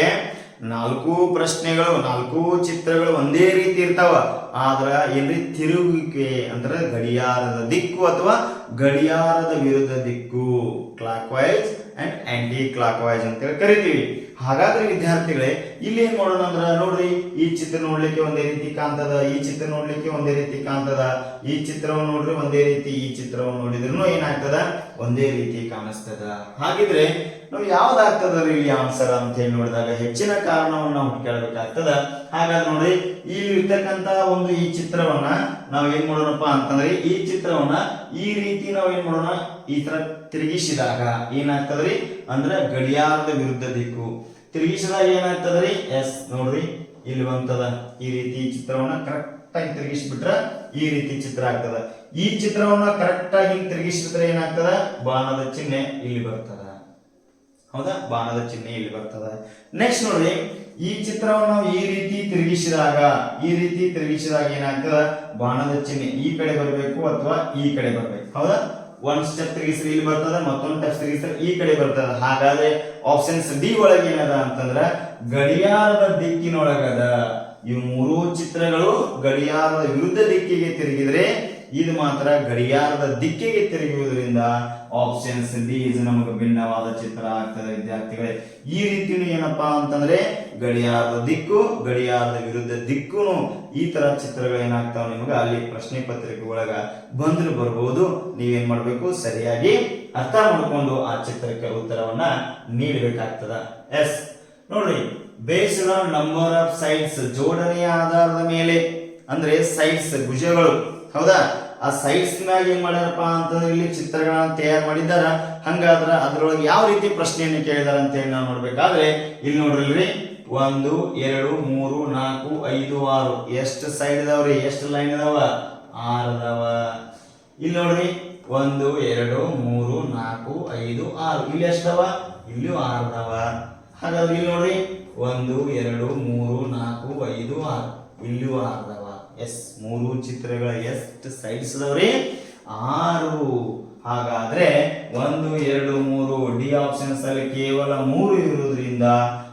ನಾಲ್ಕು ಪ್ರಶ್ನೆಗಳು, ನಾಲ್ಕು ಚಿತ್ರಗಳು ಒಂದೇ ರೀತಿ ಇರ್ತಾವ. ಆದ್ರ ಏನ್ರಿ ತಿರುಗುವಿಕೆ ಅಂದ್ರೆ ಗಡಿಯಾರದ ದಿಕ್ಕು ಅಥವಾ ಗಡಿಯಾರದ ವಿರುದ್ಧ ದಿಕ್ಕು. Clockwise and anticlockwise ಅಂತೇಳಿ ಕರಿತೀವಿ. ಹಾಗಾದ್ರೆ ವಿದ್ಯಾರ್ಥಿಗಳೇ, ಇಲ್ಲಿ ಏನ್ ಮಾಡೋಣ ಅಂದ್ರ ನೋಡ್ರಿ, ಈ ಚಿತ್ರ ನೋಡ್ಲಿಕ್ಕೆ ಒಂದೇ ರೀತಿ ಕಾಣ್ತದ, ಈ ಚಿತ್ರ ನೋಡ್ಲಿಕ್ಕೆ ಒಂದೇ ರೀತಿ ಕಾಣ್ತದ, ಈ ಚಿತ್ರವನ್ನು ನೋಡ್ರಿ ಒಂದೇ ರೀತಿ, ಈ ಚಿತ್ರವನ್ನು ನೋಡಿದ್ರು ಏನಾಗ್ತದ? ಒಂದೇ ರೀತಿ ಕಾಣಿಸ್ತದ. ಹಾಗಿದ್ರೆ ನಾವು ಯಾವ್ದಾಗ್ತದ ಇಲ್ಲಿ ಆನ್ಸರ್ ಅಂತ ಹೇಳಿ ನೋಡಿದಾಗ ಹೆಚ್ಚಿನ ಕಾರಣವನ್ನು ನಾವು ಕೇಳಬೇಕಾಗ್ತದ. ಹಾಗಾದ್ರೆ ನೋಡ್ರಿ ಇಲ್ಲಿ ಇರ್ತಕ್ಕಂತ ಒಂದು ಈ ಚಿತ್ರವನ್ನ ನಾವು ಏನ್ ಮಾಡೋಣಪ್ಪ ಅಂತಂದ್ರೆ, ಈ ಚಿತ್ರವನ್ನ ಈ ರೀತಿ ನಾವು ಏನ್ ಮಾಡೋಣ, ಈ ತರ ತಿರುಗಿಸಿದಾಗ ಏನಾಗ್ತದ್ರಿ? ಅಂದ್ರೆ ಗಡಿಯಾರದ ವಿರುದ್ಧ ದಿಕ್ಕು. ತಿರುಗಿಸಿದಾಗ ಏನಾಗ್ತದ್ರಿ? ಎಸ್, ನೋಡ್ರಿ, ಇಲ್ಲಿ ಬಂತದ. ಈ ರೀತಿ ಚಿತ್ರವನ್ನ ಕರೆಕ್ಟ್ ಆಗಿ ತಿರುಗಿಸ್ಬಿಟ್ರ ಈ ರೀತಿ ಚಿತ್ರ ಆಗ್ತದ. ಈ ಚಿತ್ರವನ್ನ ಕರೆಕ್ಟ್ ಆಗಿ ತಿರುಗಿಸಿದ್ರೆ ಏನಾಗ್ತದ? ಬಾಣದ ಚಿಹ್ನೆ ಇಲ್ಲಿ ಬರ್ತದ. ಹೌದಾ? ಬಾಣದ ಚಿಹ್ನೆ ಇಲ್ಲಿ ಬರ್ತದ. ನೆಕ್ಸ್ಟ್ ನೋಡ್ರಿ ಈ ಚಿತ್ರವನ್ನು ನಾವು ಈ ರೀತಿ ತಿರುಗಿಸಿದಾಗ, ಈ ರೀತಿ ತಿರುಗಿಸಿದಾಗ ಏನಾಗ್ತದ? ಬಾಣದ ಚಿಹ್ನೆ ಈ ಕಡೆ ಬರಬೇಕು ಅಥವಾ ಈ ಕಡೆ ಬರಬೇಕು. ಹೌದಾ? ಒಂದ್ ಸ್ಟೆಪ್ ತಿರುಗಿಸಿದ್ರೆ ಇಲ್ಲಿ ಬರ್ತದ, ಮತ್ತೊಂದು ಸ್ಟೆಪ್ ತಿರುಗಿಸಿದ್ರೆ ಈ ಕಡೆ ಬರ್ತದ. ಹಾಗಾದ್ರೆ ಆಪ್ಷನ್ಸ್ ಡಿ ಒಳಗೆ ಏನದ ಅಂತಂದ್ರ, ಗಡಿಯಾರದ ದಿಕ್ಕಿನೊಳಗದ ಈ ಮೂರು ಚಿತ್ರಗಳು ಗಡಿಯಾರದ ವಿರುದ್ಧ ದಿಕ್ಕಿಗೆ ತಿರುಗಿದ್ರೆ ಇದು ಮಾತ್ರ ಗಡಿಯಾರದ ದಿಕ್ಕಿಗೆ ತಿರುಗುವುದರಿಂದ ಆಪ್ಷನ್ಸ್ ಡಿ ಇದು ನಮಗೆ ಭಿನ್ನವಾದ ಚಿತ್ರ ಆಗ್ತದೆ, ವಿದ್ಯಾರ್ಥಿಗಳೇ. ಈ ರೀತಿಯೂ ಏನಪ್ಪಾ ಅಂತಂದ್ರೆ, ಗಡಿಯಾರದ ದಿಕ್ಕು, ಗಡಿಯಾರದ ವಿರುದ್ಧ ದಿಕ್ಕುನು ಈ ತರ ಚಿತ್ರಗಳು ಏನಾಗ್ತಾವ ನಿಮಗೆ ಅಲ್ಲಿ ಪ್ರಶ್ನೆ ಪತ್ರಿಕೆ ಒಳಗ ಬಂದ್ರು ಬರ್ಬೋದು. ನೀವೇನ್ ಮಾಡ್ಬೇಕು? ಸರಿಯಾಗಿ ಅರ್ಥ ಮಾಡ್ಕೊಂಡು ಆ ಚಿತ್ರಕ್ಕೆ ಉತ್ತರವನ್ನ ನೀಡಬೇಕಾಗ್ತದ. ಎಸ್. ನೋಡ್ರಿ based on number of sides ಜೋಡಣೆಯ ಆಧಾರದ ಮೇಲೆ, ಅಂದ್ರೆ ಸೈಡ್ಸ್ ಭುಜಗಳು. ಹೌದಾ? ಆ ಸೈಡ್ಸ್ ಮ್ಯಾಗ ಏನ್ ಮಾಡ್ಯಾರಪ್ಪ ಅಂತಂದ್ರೆ ಇಲ್ಲಿ ಚಿತ್ರಗಳನ್ನ ತಯಾರು ಮಾಡಿದಾರ ಹಂಗಾದ್ರ ಅದ್ರೊಳಗೆ ಯಾವ ರೀತಿ ಪ್ರಶ್ನೆಯನ್ನು ಕೇಳಿದಾರ ಅಂತ ಹೇಳಿ ನಾವು ನೋಡ್ಬೇಕಾದ್ರೆ, ಇಲ್ಲಿ ನೋಡ್ರಿ, ಒಂದು, ಎರಡು, ಮೂರು, ನಾಲ್ಕು, ಐದು, ಆರು. ಎಷ್ಟು ಸೈಡ್ ಇದಾವ್ರಿ ಎಷ್ಟು ಲೈನ್ ಇದಾವ ಆರು ಅದಾವ. ಇಲ್ಲಿ ನೋಡ್ರಿ, ಒಂದು, ಎರಡು, ಮೂರು, ನಾಲ್ಕು, ಐದು, ಆರು. ಇಲ್ಲಿ ಎಷ್ಟವ ಇಲ್ಲಿಯೂ ಆರು ಅದಾವ. ಹಾಗಾದ್ರೆ ಇಲ್ಲಿ ನೋಡ್ರಿ, ಒಂದು, ಎರಡು, ಮೂರು, ನಾಲ್ಕು, ಐದು, ಆರು. ಇಲ್ಲಿಯೂ ಆರು ಅದಾವ. ಎಸ್ ಮೂರು ಚಿತ್ರಗಳ ಎಷ್ಟು ಸೈಡ್ಸ್ ಅದಾವ್ರಿ? ಆರು. ಹಾಗಾದ್ರೆ ಒಂದು, ಎರಡು, ಮೂರು ಡಿ ಆಪ್ಷನ್ಸ್ ಅಲ್ಲಿ ಕೇವಲ ಮೂರು ಇರುವುದರಿಂದ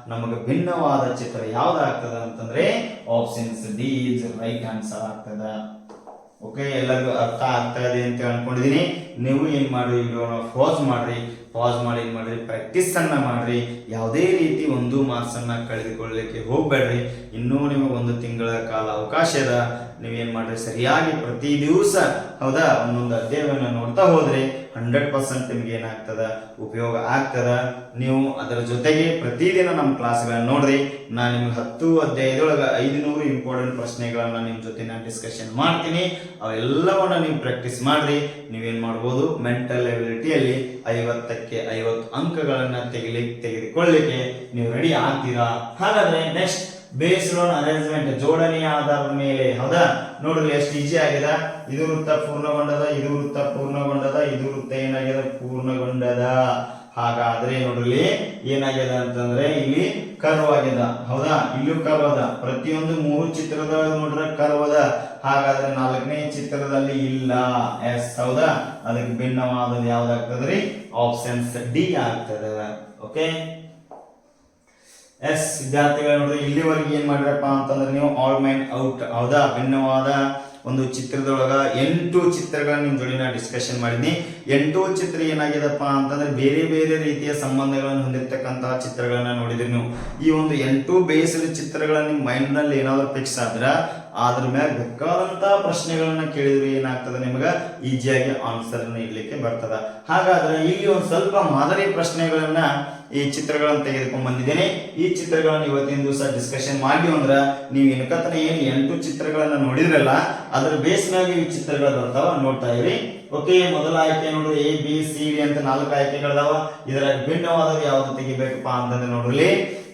ನಮಗೆ ಭಿನ್ನವಾದ ಚಿತ್ರ ಯಾವ್ದಾಗ್ತದ ಅಂತಂದ್ರೆ options D is right answer ಆಗ್ತದ. ಓಕೆ ಎಲ್ಲರಿಗೂ ಅರ್ಥ ಆಗ್ತಾ ಇದೆ ಅಂತ ಅನ್ಕೊಂಡಿದೀನಿ. ನೀವು ಏನ್ ಮಾಡ್ರಿ ವಿಡಿಯೋನ ಪಾಸ್ ಮಾಡ್ರಿ. ಪಾಸ್ ಮಾಡಿ ಏನು ಮಾಡ್ರಿ ಪ್ರಾಕ್ಟೀಸ್ ಅನ್ನ ಮಾಡ್ರಿ, ಯಾವುದೇ ರೀತಿ ಒಂದು ಮಾರ್ಕ್ಸ್ ಅನ್ನ ಕಳೆದುಕೊಳ್ಳಲಿಕ್ಕೆ ಹೋಗ್ಬೇಡ್ರಿ. ಇನ್ನೂ ನಿಮಗೆ ಒಂದು ತಿಂಗಳ ಕಾಲ ಅವಕಾಶ ಇದೆ. ನೀವೇನ್ ಮಾಡ್ರಿ? ಸರಿಯಾಗಿ ಪ್ರತಿ ದಿವಸ, ಹೌದಾ? ಒಂದೊಂದು ಅಧ್ಯಾಯವನ್ನು ನೋಡ್ತಾ ಹೋದ್ರೆ ಹಂಡ್ರೆಡ್ ಪರ್ಸೆಂಟ್ ನಿಮ್ಗೆ ಏನಾಗ್ತದ? ಉಪಯೋಗ ಆಗ್ತದ? ನೀವು ಅದರ ಜೊತೆಗೆ ಪ್ರತಿದಿನ ನಮ್ಮ ಕ್ಲಾಸ್ಗಳನ್ನು ನೋಡ್ರಿ. ನಾನು ನಿಮ್ಗೆ ಹತ್ತು ಅಧ್ಯಾಯದೊಳಗೆ ಐದುನೂರು ಇಂಪಾರ್ಟೆಂಟ್ ಪ್ರಶ್ನೆಗಳನ್ನು ನಿಮ್ಮ ಜೊತೆ ನಾನು ಡಿಸ್ಕಷನ್ ಮಾಡ್ತೀನಿ. ಅವೆಲ್ಲವನ್ನು ನೀವು ಪ್ರಾಕ್ಟೀಸ್ ಮಾಡ್ರಿ. ನೀವೇನು ಮಾಡ್ಬೋದು? ಮೆಂಟಲ್ ಎಬಿಲಿಟಿಯಲ್ಲಿ ಐವತ್ತಕ್ಕೆ ಐವತ್ತು ಅಂಕಗಳನ್ನು ತೆಗಿಲಿಕ್ಕೆ ತೆಗೆದುಕೊಳ್ಳಿಕ್ಕೆ ನೀವು ರೆಡಿ ಆಗ್ತೀರಾ? ಹಾಗಾದ್ರೆ ನೆಕ್ಸ್ಟ್ ಬೇಸ್ಡ್ ಲೋನ್ ಅರೇಂಜ್ಮೆಂಟ್ ಜೋಡಣೆಯ ಆಧಾರದ ಮೇಲೆ. ಹೌದಾ? ನೋಡ್ರಿ, ಎಷ್ಟು ಈಜಿ ಆಗಿದೆ. ಇದು ವೃತ್ತ ಪೂರ್ಣಗೊಂಡದ, ಇದು ವೃತ್ತ ಪೂರ್ಣಗೊಂಡದ, ಇದು ವೃತ್ತ ಏನಾಗ್ಯದ? ಪೂರ್ಣಗೊಂಡದ. ಹಾಗಾದ್ರೆ ನೋಡ್ರಿ, ಏನಾಗ್ಯದ ಅಂತಂದ್ರೆ ಇಲ್ಲಿ ಕರ್ವ್ ಆಗ್ಯದ. ಹೌದಾ? ಇಲ್ಲೂ ಕರ್ವ್ ಅದ. ಪ್ರತಿಯೊಂದು ಮೂರು ಚಿತ್ರದ ನೋಡ್ರೆ ಕರ್ವ್ ಅದ. ಹಾಗಾದ್ರೆ ನಾಲ್ಕನೇ ಚಿತ್ರದಲ್ಲಿ ಇಲ್ಲ. ಎಸ್ ಹೌದಾ? ಅದಕ್ಕೆ ಭಿನ್ನವಾದದ್ದು ಯಾವ್ದಾಗ್ತದ್ರಿ? ಆಪ್ಷನ್ಸ್ ಡಿ ಆಗ್ತದ. ಓಕೆ ಎಸ್ ವಿದ್ಯಾರ್ಥಿಗಳು ನೋಡಿದ್ರೆ ಇಲ್ಲಿವರೆಗೆ ಏನ್ ಮಾಡಿರಪ್ಪ ಅಂತಂದ್ರೆ ನೀವು ಆಲ್ ಮೈಂಡ್ ಔಟ್ ಹೌದಾ? ಭಿನ್ನವಾದ ಒಂದು ಚಿತ್ರದೊಳಗ ಎಂಟು ಚಿತ್ರಗಳನ್ನ ನಿಮ್ ಜೋಡಿ ನಾ ಡಿಸ್ಕಷನ್ ಮಾಡಿದ್ನಿ. ಎಂಟು ಚಿತ್ರ ಏನಾಗಿದೆಪ್ಪ ಅಂತಂದ್ರೆ ಬೇರೆ ಬೇರೆ ರೀತಿಯ ಸಂಬಂಧಗಳನ್ನು ಹೊಂದಿರತಕ್ಕಂತಹ ಚಿತ್ರಗಳನ್ನ ನೋಡಿದ್ರಿ ನೀವು. ಈ ಒಂದು ಎಂಟು ಬೇಸಿದ ಚಿತ್ರಗಳ ನಿಮ್ ಮೈಂಡ್ನಲ್ಲಿ ಏನಾದ್ರು ಫಿಕ್ಸ್ ಆದ್ರೆ ಅದ್ರ ಮೇಲೆ ಬೇಕಾದಂತಹ ಪ್ರಶ್ನೆಗಳನ್ನ ಕೇಳಿದ್ರೆ ಏನಾಗ್ತದೆ ನಿಮಗೆ? ಈಜಿಯಾಗಿ ಆನ್ಸರ್ ಇಡ್ಲಿಕ್ಕೆ ಬರ್ತದ. ಹಾಗಾದ್ರೆ ಇಲ್ಲಿ ಒಂದು ಸ್ವಲ್ಪ ಮಾದರಿ ಪ್ರಶ್ನೆಗಳನ್ನ ಈ ಚಿತ್ರಗಳನ್ನು ತೆಗೆದುಕೊಂಡು ಬಂದಿದ್ದೇನೆ. ಈ ಚಿತ್ರಗಳನ್ನು ಇವತ್ತಿನ ದಿವಸ ಡಿಸ್ಕಷನ್ ಮಾಡಿ ಅಂದ್ರೆ ನೀವು ಇನ್ಕತನ ಏನು ಎಂಟು ಚಿತ್ರಗಳನ್ನು ನೋಡಿದ್ರಲ್ಲ, ಅದರ ಬೇಸ್ ಮ್ಯಾಗ ಈ ಚಿತ್ರಗಳು ಬರ್ತಾವ ನೋಡ್ತಾ ಇರಿ. ಓಕೆ ಮೊದಲ ಆಯ್ಕೆ ನೋಡು ಎ ಬಿ ಸಿ ಡಿ ಅಂತ ನಾಲ್ಕು ಆಯ್ಕೆಗಳದಾವ ಇದರ ಭಿನ್ನವಾದ ಯಾವ್ದು ತೆಗಿಬೇಕಪ್ಪ ಅಂತಂದ್ರೆ ನೋಡ್ರಿ.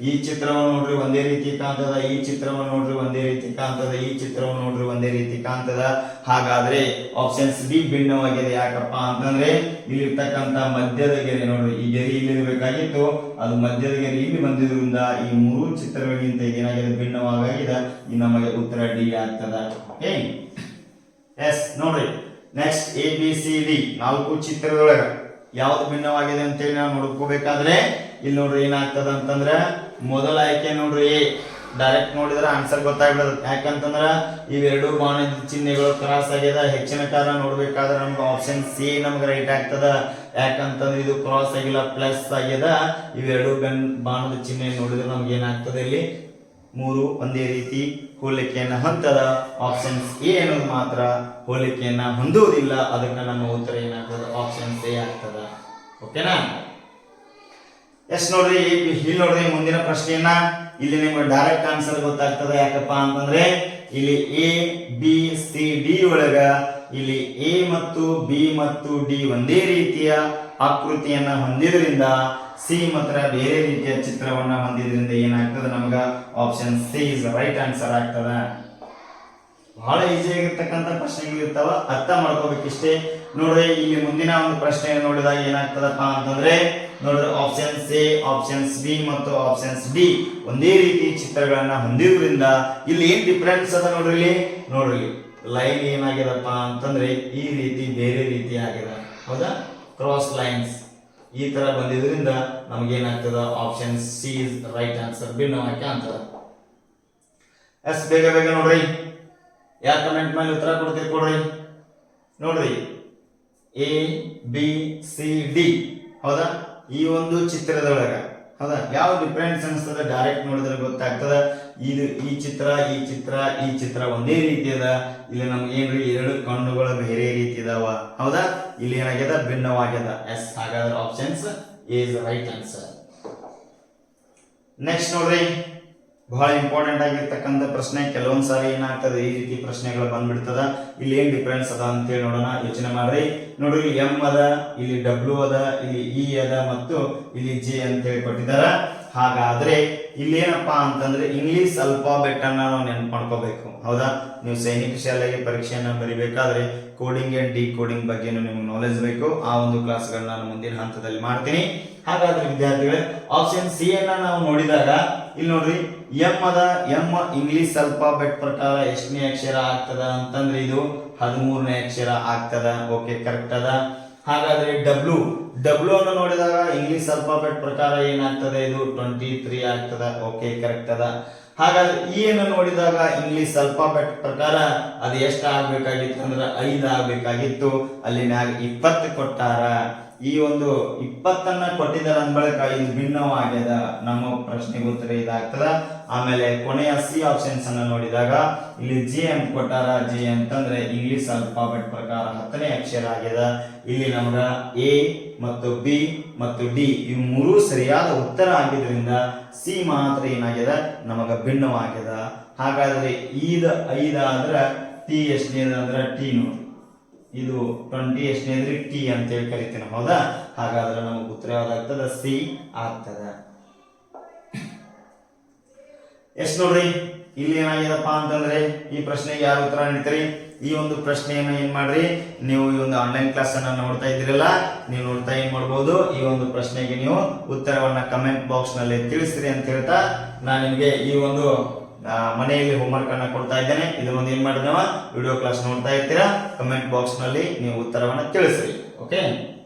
ಈ ಚಿತ್ರವನ್ನು ನೋಡ್ರಿ, ಒಂದೇ ರೀತಿ ಕಾಣ್ತದ, ಈ ಚಿತ್ರವನ್ನು ನೋಡ್ರಿ, ಒಂದೇ ರೀತಿ ಕಾಣ್ತದ, ಈ ಚಿತ್ರವನ್ನು ನೋಡ್ರಿ, ಒಂದೇ ರೀತಿ ಕಾಣ್ತದ. ಹಾಗಾದ್ರೆ ಆಪ್ಷನ್ಸ್ ಬಿ ಭಿನ್ನವಾಗಿದೆ. ಯಾಕಪ್ಪ ಅಂತಂದ್ರೆ ಇಲ್ಲಿರ್ತಕ್ಕಂತ ಮಧ್ಯದ ಗೆರೆ ನೋಡ್ರಿ, ಈ ಗೆರೆ ಇಲ್ಲಿ ಇರಬೇಕಾಗಿತ್ತು. ಅದು ಮಧ್ಯದ ಗೆರೆ ಇಲ್ಲಿ ಬಂದಿದ್ರಿಂದ ಈ ಮೂರು ಚಿತ್ರಗಳಿಗಿಂತ ಏನಾಗಿದೆ? ಭಿನ್ನವಾಗಿದೆ. ಈ ನಮಗೆ ಉತ್ತರ ಡಿ ಆಗ್ತದ. ಓಕೆ ಎಸ್ ನೋಡ್ರಿ. Next A B C D ನಾಲ್ಕು ಚಿತ್ರದೊಳಗೆ ಯಾವ್ದು ಭಿನ್ನವಾಗಿದೆ ಅಂತೇಳಿ ನಾವು ನೋಡ್ಕೋಬೇಕಾದ್ರೆ, ಇಲ್ಲಿ ನೋಡ್ರಿ ಏನಾಗ್ತದ ಅಂತಂದ್ರ ಮೊದಲ ಆಯ್ಕೆ ನೋಡ್ರಿ ಡೈರೆಕ್ಟ್ ನೋಡಿದ್ರೆ ಆನ್ಸರ್ ಗೊತ್ತಾಗ್ಬಿಡೋದು. ಯಾಕಂತಂದ್ರ ಇವೆರಡು ಬಾಣದ ಚಿಹ್ನೆಗಳು ಕ್ರಾಸ್ ಆಗ್ಯದ. ಹೆಚ್ಚಿನ ಕಾಲ ನೋಡ್ಬೇಕಾದ್ರೆ ನಮ್ಗೆ ಆಪ್ಷನ್ ಸಿ ನಮ್ಗೆ ರೈಟ್ ಆಗ್ತದ. ಯಾಕಂತಂದ್ರೆ ಇದು ಕ್ರಾಸ್ ಆಗಿಲ್ಲ ಪ್ಲಸ್ ಆಗ್ಯದ. ಇವೆರಡು ಗನ್ ಬಾಣದ ಚಿಹ್ನೆ ನೋಡಿದ್ರೆ ನಮ್ಗೆ ಏನಾಗ್ತದೆ ಇಲ್ಲಿ? ಮೂರು ಒಂದೇ ರೀತಿ ಹೋಲಿಕೆಯನ್ನು ಹೊಂದದ ಆಪ್ಷನ್ಸ್ ಎ ಅನ್ನೋದು ಮಾತ್ರ ಹೋಲಿಕೆಯನ್ನು ಹೊಂದುವುದಿಲ್ಲ ಅದಕ್ಕೆ ನಮ್ಮ ಉತ್ತರ ಏನಾಗ್ತದೆ? ಆಪ್ಷನ್ ಎ ಆಗ್ತದ. ಓಕೆನಾ ಎಸ್ ನೋಡ್ರಿ ಇಲ್ಲಿ ನೋಡ್ರಿ ಮುಂದಿನ ಪ್ರಶ್ನೆಯನ್ನ. ಇಲ್ಲಿ ನಿಮ್ಗೆ ಡೈರೆಕ್ಟ್ ಆನ್ಸರ್ ಗೊತ್ತಾಗ್ತದೆ. ಯಾಕಪ್ಪ ಅಂತಂದ್ರೆ, ಇಲ್ಲಿ ಎ ಬಿ ಸಿ ಡಿ ಒಳಗ ಇಲ್ಲಿ ಎ ಮತ್ತು ಬಿ ಮತ್ತು ಡಿ ಒಂದೇ ರೀತಿಯ ಆಕೃತಿಯನ್ನ ಹೊಂದಿದ್ರಿಂದ ಸಿ ಮಾತ್ರ ಬೇರೆ ರೀತಿಯ ಚಿತ್ರವನ್ನ ಹೊಂದಿದ್ರಿಂದ ಏನಾಗ್ತದೆ ನಮ್ಗ? Option C is right answer ಆಗ್ತದ. ಬಹಳ ಈಸಿ ಆಗಿರ್ತಕ್ಕಂಥ ಪ್ರಶ್ನೆಗಳು ಇರ್ತಾವ, ಅರ್ಥ ಮಾಡ್ಕೋಬೇಕಿಷ್ಟೇ. ನೋಡ್ರಿ, ಇಲ್ಲಿ ಮುಂದಿನ ಒಂದು ಪ್ರಶ್ನೆ ನೋಡಿದಾಗ ಏನಾಗ್ತದಪ್ಪ ಅಂತಂದ್ರೆ ನೋಡ್ರಿ ಆಪ್ಷನ್ಸ್ ಎ ಆಪ್ಷನ್ಸ್ ಬಿ ಮತ್ತು ಆಪ್ಷನ್ಸ್ ಡಿ ಒಂದೇ ರೀತಿ ಚಿತ್ರಗಳನ್ನ ಹೊಂದಿರೋದ್ರಿಂದ ಇಲ್ಲಿ ಏನ್ ಡಿಫ್ರೆನ್ಸ್ ಅದ ನೋಡ್ರಿ? ನೋಡ್ರಿ ಲೈನ್ ಏನಾಗಿದಪ್ಪ ಅಂತಂದ್ರೆ ಈ ರೀತಿ ಬೇರೆ ರೀತಿ ಆಗಿದೆ. ಹೌದಾ? ಕ್ರಾಸ್ ಲೈನ್ಸ್ ಈ ತರ ಬಂದಿದ್ರಿಂದ ನಮಗೇನಾಗ್ತದ? Option C is right answer ಭಿನ್ನವಾಕ್ಯ ಅಂತದ ಎಸ್, ಬೇಗ ಬೇಗ ನೋಡ್ರಿ. ಯಾರ ಕಮೆಂಟ್ ಮೇಲೆ ಉತ್ತರ ಕೊಡ್ತೀರಿ ಕೊಡ್ರಿ? ನೋಡ್ರಿ. ಎ ಬಿ ಸಿ ಡಿ ಹೌದಾ? ಈ ಒಂದು ಚಿತ್ರದೊಳಗ. ಹೌದಾ? ಯಾವ ಡಿಫ್ರೆನ್ಸ್ ಅನಿಸ್ತದ? ಡೈರೆಕ್ಟ್ ನೋಡಿದ್ರೆ ಗೊತ್ತಾಗ್ತದ. ಇದು ಈ ಚಿತ್ರ ಈ ಚಿತ್ರ ಈ ಚಿತ್ರ ಒಂದೇ ರೀತಿ ಅದ. ಇಲ್ಲಿ ನಮ್ಗೆ ಏನ್ರಿ? ಎರಡು ಕಣ್ಣುಗಳು ಬೇರೆ ರೀತಿ ಇದಾವ. ಹೌದಾ? ಇಲ್ಲಿ ಏನಾಗ್ಯದ? ಭಿನ್ನವಾಗ್ಯದ. ಎಸ್ ಹಾಗಾದ್ರೆ options is right answer next ನೋಡ್ರಿ. ಬಹಳ ಇಂಪಾರ್ಟೆಂಟ್ ಆಗಿರ್ತಕ್ಕಂಥ ಪ್ರಶ್ನೆ, ಕೆಲವೊಂದು ಸಾರಿ ಏನಾಗ್ತದೆ, ಈ ರೀತಿ ಪ್ರಶ್ನೆಗಳು ಬಂದ್ಬಿಡ್ತದ. ಇಲ್ಲಿ ಏನ್ ಡಿಫ್ರೆನ್ಸ್ ಅದ ಅಂತೇಳಿ ನೋಡೋಣ, ಯೋಚನೆ ಮಾಡ್ರಿ. ನೋಡ್ರಿ ಎಂ ಅದ, ಇಲ್ಲಿ ಡಬ್ಲ್ಯೂ ಅದ, ಇಲ್ಲಿ ಇ ಅದ ಮತ್ತು ಇಲ್ಲಿ ಜಿ ಅಂತ ಹೇಳಿ ಕೊಟ್ಟಿದಾರ ಹಾಗಾದ್ರೆ ಇಲ್ಲಿ ಏನಪ್ಪಾ ಅಂತಂದ್ರೆ ಇಂಗ್ಲಿಷ್ ಅಲ್ಫಾಬೆಟ್ ಅನ್ನ ನಾವು ನೆನ್ಪು ಮಾಡ್ಕೋಬೇಕು. ಹೌದಾ? ನೀವು ಸೈನಿಕ ಶಾಲೆಗೆ ಪರೀಕ್ಷೆಯನ್ನ ಬರಿಬೇಕಾದ್ರೆ ಕೋಡಿಂಗ್ ಅಂಡ್ ಡಿ ಕೋಡಿಂಗ್ ಬಗ್ಗೆ ನಿಮ್ಗೆ ನಾಲೆಜ್ ಬೇಕು. ಆ ಒಂದು ಕ್ಲಾಸ್ಗಳನ್ನ ನಾನು ಮುಂದಿನ ಹಂತದಲ್ಲಿ ಮಾಡ್ತೀನಿ. ಹಾಗಾದ್ರೆ ವಿದ್ಯಾರ್ಥಿಗಳೇ ಆಪ್ಷನ್ ಸಿ ಅನ್ನ ನಾವು ನೋಡಿದಾಗ, ಇಲ್ಲಿ ನೋಡ್ರಿ ಎಂ ಅದ ಎಂ ಇಂಗ್ಲಿಷ್ ಅಲ್ಫಾಬೆಟ್ ಪ್ರಕಾರ ಎಷ್ಟನೇ ಅಕ್ಷರ ಆಗ್ತದ ಅಂತಂದ್ರೆ ಇದು ಹದಿಮೂರನೇ ಅಕ್ಷರ ಆಗ್ತದ. ಓಕೆ ಕರೆಕ್ಟ್ ಅದ. ಹಾಗಾದ್ರೆ ಡಬ್ಲ್ಯೂ ಡಬ್ಲ್ಯೂ ಅನ್ನು ನೋಡಿದಾಗ ಇಂಗ್ಲಿಷ್ ಅಲ್ಫಾಬೆಟ್ ಪ್ರಕಾರ ಏನಾಗ್ತದೆ? ಇದು ಟ್ವೆಂಟಿ ತ್ರೀ ಆಗ್ತದ. ಓಕೆ ಕರೆಕ್ಟ್ ಅದ. ಹಾಗಾದ್ರೆ ಈ ಅನ್ನು ನೋಡಿದಾಗ ಇಂಗ್ಲಿಷ್ ಅಲ್ಫಾಬೆಟ್ ಪ್ರಕಾರ ಅದು ಎಷ್ಟು ಆಗ್ಬೇಕಾಗಿತ್ತು? ಅಂದ್ರೆ ಐದು ಆಗ್ಬೇಕಾಗಿತ್ತು. ಅಲ್ಲಿ ಮ್ಯಾಗ ಇಪ್ಪತ್ತು ಕೊಟ್ಟಾರ. ಈ ಒಂದು ಇಪ್ಪತ್ತನ್ನ ಕೊಟ್ಟಿದ್ದಾರೆ ಅಂದ ಬಳಿಕ ಇದು ಭಿನ್ನವಾಗ್ಯದ ನಮ್ಮ ಪ್ರಶ್ನೆಗೆ ಉತ್ತರ ಇದಾಗ್ತದ. ಆಮೇಲೆ ಕೊನೆಯ ಸಿ ಆಪ್ಷನ್ಸ್ ಅನ್ನ ನೋಡಿದಾಗ ಇಲ್ಲಿ ಜಿ ಎಂ ಕೊಟ್ಟಾರ. ಜಿ ಅಂತಂದ್ರೆ ಇಂಗ್ಲಿಷ್ ಅಲ್ಫಾಬೆಟ್ ಪ್ರಕಾರ ಹತ್ತನೇ ಅಕ್ಷರ ಆಗ್ಯದ. ಇಲ್ಲಿ ನಮ್ಗ ಎ ಮತ್ತು ಬಿ ಮತ್ತು ಡಿ ಇವು ಮೂರು ಸರಿಯಾದ ಉತ್ತರ ಆಗಿದ್ರಿಂದ ಸಿ ಮಾತ್ರ ಏನಾಗ್ಯದ? ನಮಗ ಭಿನ್ನವಾಗ್ಯದ. ಹಾಗಾದ್ರೆ ಈದ ಐದ ಆದ್ರ ಟಿ ಎಷ್ಟನೇದ ಅಂದ್ರ ಟಿ ನೋಡಿ ಇದು ಟ್ವೆಂಟಿ ಎಷ್ಟನೇದ್ರಿ? ಟಿ ಅಂತೇಳಿ ಕರಿತೇನೆ. ಹೌದಾ? ಹಾಗಾದ್ರೆ ನಮಗೆ ಉತ್ತರ ಯಾವ್ದಾಗ್ತದ ಸಿ ಆಗ್ತದ. ಎಷ್ಟು ನೋಡ್ರಿ? ಇಲ್ಲಿ ಏನಾಗ್ಯದಪ್ಪ ಅಂತಂದ್ರೆ ಈ ಪ್ರಶ್ನೆಗೆ ಯಾರು ಉತ್ತರ ನೀಡ್ತೀರಿ? ಈ ಒಂದು ಪ್ರಶ್ನೆಯನ್ನ ಏನ್ ಮಾಡ್ರಿ? ನೀವು ಈ ಒಂದು ಆನ್ಲೈನ್ ಕ್ಲಾಸ್ ಅನ್ನ ನೋಡ್ತಾ ಇದ್ದೀರಲ್ಲ, ನೀವು ನೋಡ್ತಾ ಏನ್ ಮಾಡ್ಬೋದು? ಈ ಒಂದು ಪ್ರಶ್ನೆಗೆ ನೀವು ಉತ್ತರವನ್ನ ಕಮೆಂಟ್ ಬಾಕ್ಸ್ನಲ್ಲಿ ತಿಳಿಸ್ರಿ ಅಂತ ಹೇಳ್ತಾ ನಾನು ನಿಮಗೆ ಈ ಒಂದು ಮನೆಯಲ್ಲಿ ಹೋಮ್ವರ್ಕ್ ಅನ್ನ ಕೊಡ್ತಾ ಇದ್ದೇನೆ. ಇದನ್ನೊಂದು ಏನ್ ಮಾಡಿ ನಾವು ವಿಡಿಯೋ ಕ್ಲಾಸ್ ನೋಡ್ತಾ ಇರ್ತೀರಾ? ಕಮೆಂಟ್ ಬಾಕ್ಸ್ನಲ್ಲಿ ನೀವು ಉತ್ತರವನ್ನ ತಿಳಿಸ್ರಿ. ಓಕೆ <coughs>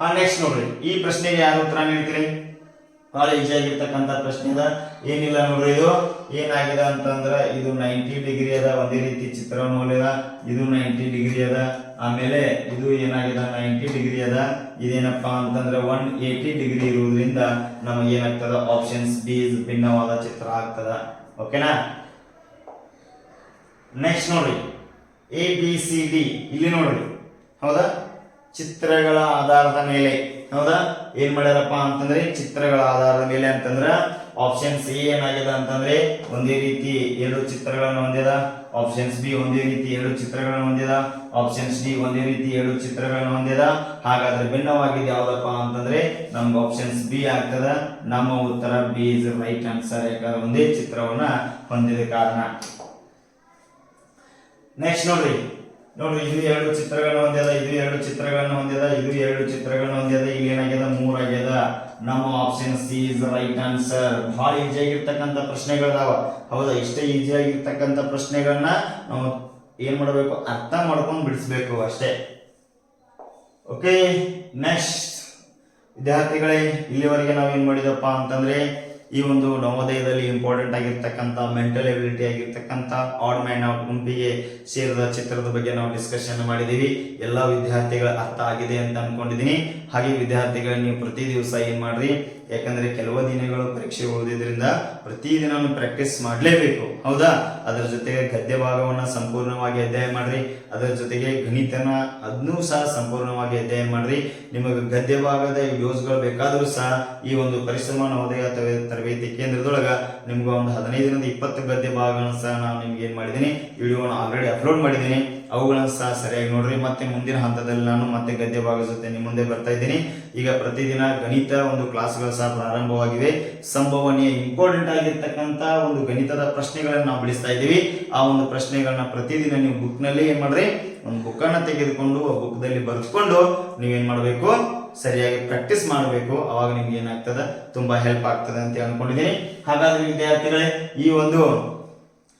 ಹಾ ನೆಕ್ಸ್ಟ್ ನೋಡ್ರಿ. ಈ ಪ್ರಶ್ನೆಗೆ ಯಾರು ಉತ್ತರ ನೀಡ್ತೀರಿ? ಬಹಳ ಈಸಿ ಆಗಿರ್ತಕ್ಕಂಥ ಪ್ರಶ್ನೆ ಅದ ಏನಿಲ್ಲ ನೋಡ್ರಿ ಇದು? ಏನಾಗಿದೆ ಅಂತಂದ್ರೆ, ಇದು ನೈಂಟಿ ಡಿಗ್ರಿ ಅದ, ಒಂದೇ ರೀತಿ ಚಿತ್ರ ಮೌಲ್ಯದ ಇದು ನೈಂಟಿ ಡಿಗ್ರಿ ಅದ, ಆಮೇಲೆ ಇದು ಏನಾಗಿದೆ ನೈಂಟಿ ಡಿಗ್ರಿ ಅದ, ಇದೇನಪ್ಪಾ ಅಂತಂದ್ರೆ ಒನ್ ಏಟಿ ಡಿಗ್ರಿ ಇರುವುದರಿಂದ ನಮಗೆ ಏನಾಗ್ತದ? ಆಪ್ಷನ್ಸ್ ಬಿ ಭಿನ್ನವಾದ ಚಿತ್ರ ಆಗ್ತದ. ಓಕೆನಾ ನೆಕ್ಸ್ಟ್ ನೋಡ್ರಿ. ಎ ಬಿ ಸಿ ಡಿ ಇಲ್ಲಿ ನೋಡ್ರಿ. ಹೌದಾ? ಚಿತ್ರಗಳ ಆಧಾರದ ಮೇಲೆ. ಹೌದಾ? ಏನ್ ಮಾಡ್ಯಾರಪ್ಪ ಅಂತಂದ್ರೆ ಚಿತ್ರಗಳ ಆಧಾರದ ಮೇಲೆ ಅಂತಂದ್ರ ಆಪ್ಷನ್ಸ್ ಸಿ ಏನಾಗಿದೆ ಅಂತಂದ್ರೆ ಒಂದೇ ರೀತಿ ಎರಡು ಚಿತ್ರಗಳನ್ನು ಹೊಂದಿದ ಆಪ್ಷನ್ಸ್ ಬಿ ಒಂದೇ ರೀತಿ ಎರಡು ಚಿತ್ರಗಳನ್ನು ಹೊಂದಿದ ಆಪ್ಷನ್ಸ್ ಡಿ ಒಂದೇ ರೀತಿ ಎರಡು ಚಿತ್ರಗಳನ್ನು ಹೊಂದಿದ ಹಾಗಾದ್ರೆ ಭಿನ್ನವಾಗಿದೆ ಯಾವ್ದಪ್ಪ ಅಂತಂದ್ರೆ ನಮ್ಗೆ ಆಪ್ಷನ್ಸ್ ಬಿ ಆಗ್ತದ. ನಮ್ಮ ಉತ್ತರ ಬಿ ಇಸ್ ರೈಟ್ ಆನ್ಸರ್ ಯಾಕಂದ್ರೆ ಒಂದೇ ಚಿತ್ರವನ್ನ ಹೊಂದಿದ ಕಾರಣ ನೆಕ್ಸ್ಟ್ ನೋಡ್ರಿ. ನೋಡ್ರಿ ಇದು ಎರಡು ಚಿತ್ರಗಳನ್ನು ಹೊಂದ್ಯದ, ಇದು ಎರಡು ಚಿತ್ರಗಳನ್ನು ಹೊಂದ್ಯದ, ಇದು ಎರಡು ಚಿತ್ರಗಳನ್ನು ಹೊಂದ್ಯದ ಇಲ್ಲಿ ಏನಾಗ್ಯದ ಮೂರ್ ಆಗ್ಯದ ನಮ್ಮ option C is right answer ಬಹಳ ಈಜಿ ಆಗಿರ್ತಕ್ಕಂಥ ಪ್ರಶ್ನೆಗಳದಾವ. ಹೌದಾ? ಇಷ್ಟೇ ಈಜಿ ಆಗಿರ್ತಕ್ಕಂತ ಪ್ರಶ್ನೆಗಳನ್ನ ನಾವು ಏನ್ ಮಾಡಬೇಕು? ಅರ್ಥ ಮಾಡ್ಕೊಂಡು ಬಿಡಿಸ್ಬೇಕು ಅಷ್ಟೇ. ಓಕೆ ನೆಕ್ಸ್ಟ್ ವಿದ್ಯಾರ್ಥಿಗಳೇ, ಇಲ್ಲಿವರೆಗೆ ನಾವು ಏನ್ ಮಾಡಿದಪ್ಪ ಅಂತಂದ್ರೆ ಈ ಒಂದು ನವೋದಯದಲ್ಲಿ ಇಂಪಾರ್ಟೆಂಟ್ ಆಗಿರ್ತಕ್ಕಂಥ ಮೆಂಟಲ್ ಎಬಿಲಿಟಿ ಆಗಿರ್ತಕ್ಕಂಥ ಆಡ್ ಮ್ಯಾನ್ ಆಫ್ ಗುಂಪಿಗೆ ಸೇರಿದ ಚಿತ್ರದ ಬಗ್ಗೆ ನಾವು ಡಿಸ್ಕಷನ್ ಮಾಡಿದ್ದೀವಿ. ಎಲ್ಲ ವಿದ್ಯಾರ್ಥಿಗಳ ಅರ್ಥ ಆಗಿದೆ ಅಂತ ಅನ್ಕೊಂಡಿದ್ದೀನಿ. ಹಾಗೆ ವಿದ್ಯಾರ್ಥಿಗಳ ನೀವು ಪ್ರತಿ ದಿವಸ ಏನು ಮಾಡ್ರಿ? ಯಾಕಂದ್ರೆ ಕೆಲವು ದಿನಗಳು ಪರೀಕ್ಷೆ ಓದಿದ್ರಿಂದ ಪ್ರತಿದಿನ ಪ್ರಾಕ್ಟೀಸ್ ಮಾಡಲೇಬೇಕು. ಹೌದಾ? ಅದರ ಜೊತೆಗೆ ಗದ್ಯ ಭಾಗವನ್ನ ಸಂಪೂರ್ಣವಾಗಿ ಅಧ್ಯಯನ ಮಾಡ್ರಿ. ಅದರ ಜೊತೆಗೆ ಗಣಿತನ ಅದನ್ನೂ ಸಹ ಸಂಪೂರ್ಣವಾಗಿ ಅಧ್ಯಯನ ಮಾಡ್ರಿ. ನಿಮಗೆ ಗದ್ಯ ಭಾಗದ ಯೋಜ್ಗಳು ಬೇಕಾದರೂ ಸಹ ಈ ಒಂದು ಪರಿಶ್ರಮ ನವೋದಯ ತರಬೇ- ತರಬೇತಿ ಕೇಂದ್ರದೊಳಗ ನಿಮ್ಗೆ ಒಂದು ಹದಿನೈದರಿಂದ ಇಪ್ಪತ್ತು ಗದ್ಯ ಭಾಗಗಳನ್ನು ಸಹ ನಾನು ನಿಮ್ಗೆ ಏನು ಮಾಡಿದ್ದೀನಿ ವಿಡಿಯೋನ ಆಲ್ರೆಡಿ ಅಪ್ಲೋಡ್ ಮಾಡಿದ್ದೀನಿ. ಅವುಗಳನ್ನು ಸಹ ಸರಿಯಾಗಿ ನೋಡ್ರಿ. ಮತ್ತೆ ಮುಂದಿನ ಹಂತದಲ್ಲಿ ನಾನು ಮತ್ತೆ ಗದ್ಯ ಭಾಗ ಜೊತೆ ನಿಮ್ಮ ಮುಂದೆ ಬರ್ತಾ ಇದ್ದೀನಿ. ಈಗ ಪ್ರತಿದಿನ ಗಣಿತ ಒಂದು ಕ್ಲಾಸ್ಗಳು ಸಹ ಪ್ರಾರಂಭವಾಗಿದೆ ಸಂಭವನೀಯ ಇಂಪಾರ್ಟೆಂಟ್ ಆಗಿರ್ತಕ್ಕಂಥ ಒಂದು ಗಣಿತದ ಪ್ರಶ್ನೆಗಳನ್ನ ನಾವು ಬಿಡಿಸ್ತಾ ಇದ್ದೀವಿ. ಆ ಒಂದು ಪ್ರಶ್ನೆಗಳನ್ನ ಪ್ರತಿದಿನ ನೀವು ಬುಕ್ನಲ್ಲಿ ನಲ್ಲಿ ಏನ್ ಮಾಡ್ರಿ? ಒಂದು ಬುಕ್ ಅನ್ನ ತೆಗೆದುಕೊಂಡು ಆ ಬುಕ್ದಲ್ಲಿ ದಲ್ಲಿ ಬರೆದುಕೊಂಡು ನೀವೇನ್ ಮಾಡಬೇಕು? ಸರಿಯಾಗಿ ಪ್ರಾಕ್ಟೀಸ್ ಮಾಡಬೇಕು. ಅವಾಗ ನಿಮ್ಗೆ ಏನಾಗ್ತದ? ತುಂಬಾ ಹೆಲ್ಪ್ ಆಗ್ತದೆ ಅಂತ ಅನ್ಕೊಂಡಿದ್ದೀನಿ. ಹಾಗಾದ್ರೆ ವಿದ್ಯಾರ್ಥಿಗಳೇ, ಈ ಒಂದು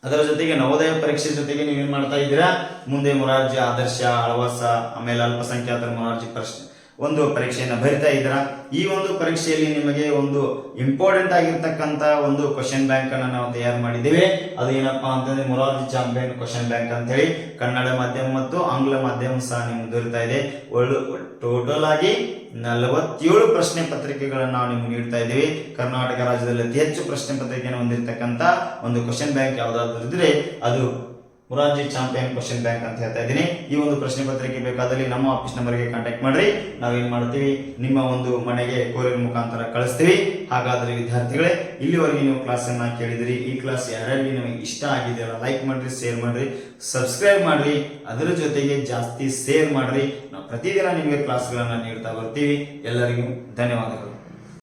ಅದರ ಜೊತೆಗೆ ನವೋದಯ ಪರೀಕ್ಷೆ ಜೊತೆಗೆ ನೀವೇನ್ ಮಾಡ್ತಾ ಇದ್ದೀರಾ? ಮುಂದೆ ಮೊರಾರ್ಜಿ ಆದರ್ಶ, ಅಳವಾಸ, ಆಮೇಲೆ ಅಲ್ಪಸಂಖ್ಯಾತರ ಮೊರಾರ್ಜಿ ಪ್ರಶ್ನೆ. ಒಂದು ಪರೀಕ್ಷೆಯನ್ನು ಬರಿತಾ ಇದ್ದೀರಾ? ಈ ಒಂದು ಪರೀಕ್ಷೆಯಲ್ಲಿ ನಿಮಗೆ ಒಂದು ಇಂಪಾರ್ಟೆಂಟ್ ಆಗಿರ್ತಕ್ಕಂಥ ಒಂದು ಕ್ವಶನ್ ಬ್ಯಾಂಕ್ ಅನ್ನ ನಾವು ತಯಾರು ಮಾಡಿದ್ದೇವೆ. ಅದು ಏನಪ್ಪಾ ಅಂತಂದ್ರೆ ಮೊರಾರ್ಜಿ ಚಾಂಪಿಯನ್ ಕ್ವಶನ್ ಬ್ಯಾಂಕ್ ಅಂತ ಹೇಳಿ ಕನ್ನಡ ಮಾಧ್ಯಮ ಮತ್ತು ಆಂಗ್ಲ ಮಾಧ್ಯಮ ಸಹ ನಿಮ್ಗೆ ದೊರೀತಾ ಇದೆ. ಒಳ್ಳೆ ಟೋಟಲ್ ಆಗಿ ನಲವತ್ತೇಳು ಪ್ರಶ್ನೆ ಪತ್ರಿಕೆಗಳನ್ನು ನಾವು ನಿಮ್ಗೆ ನೀಡ್ತಾ ಇದ್ದೀವಿ. ಕರ್ನಾಟಕ ರಾಜ್ಯದಲ್ಲಿ ಅತಿ ಹೆಚ್ಚು ಪ್ರಶ್ನೆ ಪತ್ರಿಕೆಯನ್ನು ಹೊಂದಿರತಕ್ಕಂತ ಒಂದು ಕ್ವಶನ್ ಬ್ಯಾಂಕ್ ಯಾವುದಾದ್ರೂ ಇದ್ರೆ ಅದು ಮುರಾರ್ಜಿ ಚಾಂಪಿಯನ್ ಕ್ವಶನ್ ಬ್ಯಾಂಕ್ ಅಂತ ಹೇಳ್ತಾ ಇದ್ದೀನಿ. ಈ ಒಂದು ಪ್ರಶ್ನೆ ಪತ್ರಿಕೆ ಬೇಕಾದಲ್ಲಿ ನಮ್ಮ ಆಫೀಸ್ ನಂಬರ್ಗೆ ಕಾಂಟ್ಯಾಕ್ಟ್ ಮಾಡ್ರಿ. ನಾವೇನು ಮಾಡ್ತೀವಿ? ನಿಮ್ಮ ಒಂದು ಮನೆಗೆ ಕೋರಿಯರ್ ಮುಖಾಂತರ ಕಳಿಸ್ತೀವಿ. ಹಾಗಾದ್ರೆ ವಿದ್ಯಾರ್ಥಿಗಳೇ, ಇಲ್ಲಿವರೆಗೆ ನೀವು ಕ್ಲಾಸ್ ಕೇಳಿದಿರಿ. ಕೇಳಿದ್ರಿ ಈ ಕ್ಲಾಸ್ ಯಾರ್ಯಾರಿಗೆ ನಿಮಗೆ ಇಷ್ಟ ಆಗಿದೆಯಲ್ಲ ಲೈಕ್ ಮಾಡ್ರಿ ಶೇರ್ ಮಾಡ್ರಿ. ಸಬ್ಸ್ಕ್ರೈಬ್ ಮಾಡ್ರಿ. ಅದರ ಜೊತೆಗೆ ಜಾಸ್ತಿ ಶೇರ್ ಮಾಡ್ರಿ. ನಾವು ಪ್ರತಿದಿನ ನಿಮಗೆ ಕ್ಲಾಸ್ಗಳನ್ನು ನೀಡ್ತಾ ಬರ್ತೀವಿ. ಎಲ್ಲರಿಗೂ ಧನ್ಯವಾದಗಳು.